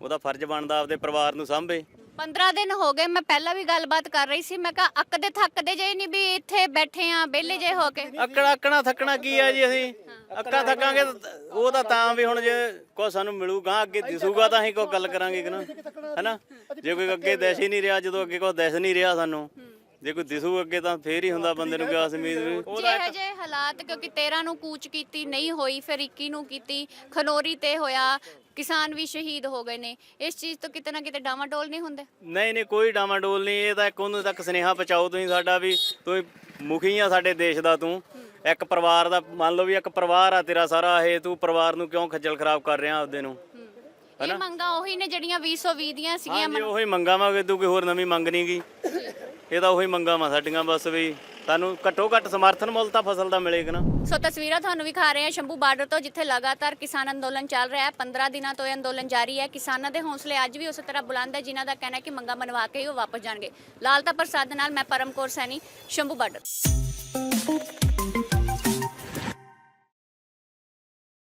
ਉਹਦਾ ਫਰਜ਼ ਬਣਦਾ ਆਪਦੇ ਪਰਿਵਾਰ ਨੂੰ ਸਾਂਭੇ। 15 ਦਿਨ ਹੋ ਗਏ, ਮੈਂ ਪਹਿਲਾਂ ਵੀ ਗੱਲਬਾਤ ਕਰ ਰਹੀ ਸੀ, ਮੈਂ ਕਿਹਾ ਅੱਕ ਥੱਕਦੇ ਜੇ ਨਹੀਂ ਵੀ ਇੱਥੇ ਬੈਠੇ ਆ, ਵਿਹਲੇ ਜੇ ਹੋ ਕੇ। ਅੱਕਣਾ ਅੱਕਣਾ ਥੱਕਣਾ ਕੀ ਆ ਜੀ ਅਸੀਂ? ਅੱਕਾ ਥੱਕਾਂਗੇ ਤਾਂ ਉਹ ਤਾਂ ਤਾਂ ਵੀ ਹੁਣ ਜੇ ਕੋ ਸਾਨੂੰ ਮਿਲੂਗਾ, ਅੱਗੇ ਦਿਸੂਗਾ ਤਾਂ ਅਸੀਂ ਕੋਈ ਗੱਲ ਕਰਾਂਗੇ ਕਿ ਨਾ? ਹੈਨਾ? ਜੇ ਕੋਈ ਅੱਗੇ ਦਿਸ ਹੀ ਨਹੀਂ ਰਿਹਾ, ਜਦੋਂ ਅੱਗੇ ਕੋਈ ਦਿਸ ਨਹੀਂ ਰਿਹਾ ਸਾਨੂੰ ਜੇ ਕੋਈ ਦਿਸੂ ਅੱਗੇ ਤਾਂ ਫੇਰ ਹੀ ਹੁੰਦਾ ਬੰਦੇ ਨੂੰ ਕਿਆਸ ਉਮੀਦ ਵੀ। ਉਹਦਾ ਜਿਹੋ ਜਿਹੇ ਹਾਲਾਤ ਕਿਉਂਕਿ 13 ਨੂੰ ਕੂਚ ਕੀਤੀ ਨਹੀਂ ਹੋਈ ਫਿਰ 21 ਨੂੰ ਕੀਤੀ ਖਨੋਰੀ ਤੇ ਹੋਇਆ ਕਿਸਾਨ ਵੀ ਸ਼ਹੀਦ ਹੋ ਗਏ ਨੇ। ਇਸ ਚੀਜ਼ ਤੋਂ ਕਿਤੇ ਨਾ ਕਿਤੇ ਡਾਵਾਡੋਲ ਨਹੀਂ ਹੁੰਦੇ? ਨਹੀਂ ਨਹੀਂ ਕੋਈ ਡਾਮਾਡੋਲ ਨਹੀਂ ਇਹ ਤਾਂ ਇੱਕ ਉਹਨੂੰ ਤੱਕ ਸੁਨੇਹਾ ਪਹੁੰਚਾਓ ਤੁਸੀਂ ਸਾਡਾ ਵੀ ਤੂੰ ਮੁਖੀ ਆ ਸਾਡੇ ਦੇਸ਼ ਦਾ ਤੂੰ। ਇੱਕ ਪਰਿਵਾਰ ਦਾ ਮੰਨ ਲਓ ਵੀ ਇੱਕ ਪਰਿਵਾਰ ਆ ਤੇਰਾ ਸਾਰਾ ਇਹ ਤੂੰ ਪਰਿਵਾਰ ਨੂੰ ਕਿਉਂ ਖੱਜਲ ਖਰਾਬ ਕਰ ਰਿਹਾ ਆਪਦੇ ਨੂੰ? ਇਹ ਮੰਗਾਂ ਉਹੀ ਨੇ ਜਿਹੜੀਆਂ 2020 ਦੀਆਂ ਸੀਗੀਆਂ ਹਾਂਜੀ ਉਹੀ ਮੰਗਾਂ ਵਾ ਤੂੰ ਕੋਈ ਹੋਰ ਨਵੀਂ ਮੰਗ ਨਹੀਂ ਗਈ ਇਹ ਤਾਂ ਉਹੀ ਮੰਗਾਂ ਵਾ ਸਾਡੀਆਂ ਬਸ ਵੀ ਸਾਨੂੰ ਘੱਟੋ ਘੱਟ ਸਮਰਥਨ ਮੁੱਲ ਤਾਂ ਫਸਲ ਦਾ ਮਿਲੇਗਾ ਨਾ। ਸੋ ਤਸਵੀਰਾਂ ਤੁਹਾਨੂੰ ਵਿਖਾ ਰਹੇ ਹਾਂ ਸ਼ੰਭੂ ਬਾਰਡਰ ਤੋਂ, ਜਿੱਥੇ ਲਗਾਤਾਰ ਕਿਸਾਨ ਅੰਦੋਲਨ ਚੱਲ ਰਿਹਾ ਹੈ। 15 ਦਿਨਾਂ ਤੋਂ ਇਹ ਅੰਦੋਲਨ ਜਾਰੀ ਹੈ। ਕਿਸਾਨਾਂ ਦੇ ਹੌਸਲੇ ਅੱਜ ਵੀ ਉਸੇ ਤਰ੍ਹਾਂ ਬੁਲੰਦ ਹੈ, ਜਿਨ੍ਹਾਂ ਦਾ ਕਹਿਣਾ ਹੈ ਕਿ ਮੰਗਾ ਮਨਵਾ ਕੇ ਹੀ ਉਹ ਵਾਪਸ ਜਾਣਗੇ। ਲਾਲਤਾ ਪ੍ਰਸਾਦ ਦੇ ਨਾਲ ਮੈਂ ਪਰਮਕੌਰ ਸੈਣੀ, ਸ਼ੰਭੂ ਬਾਰਡਰ।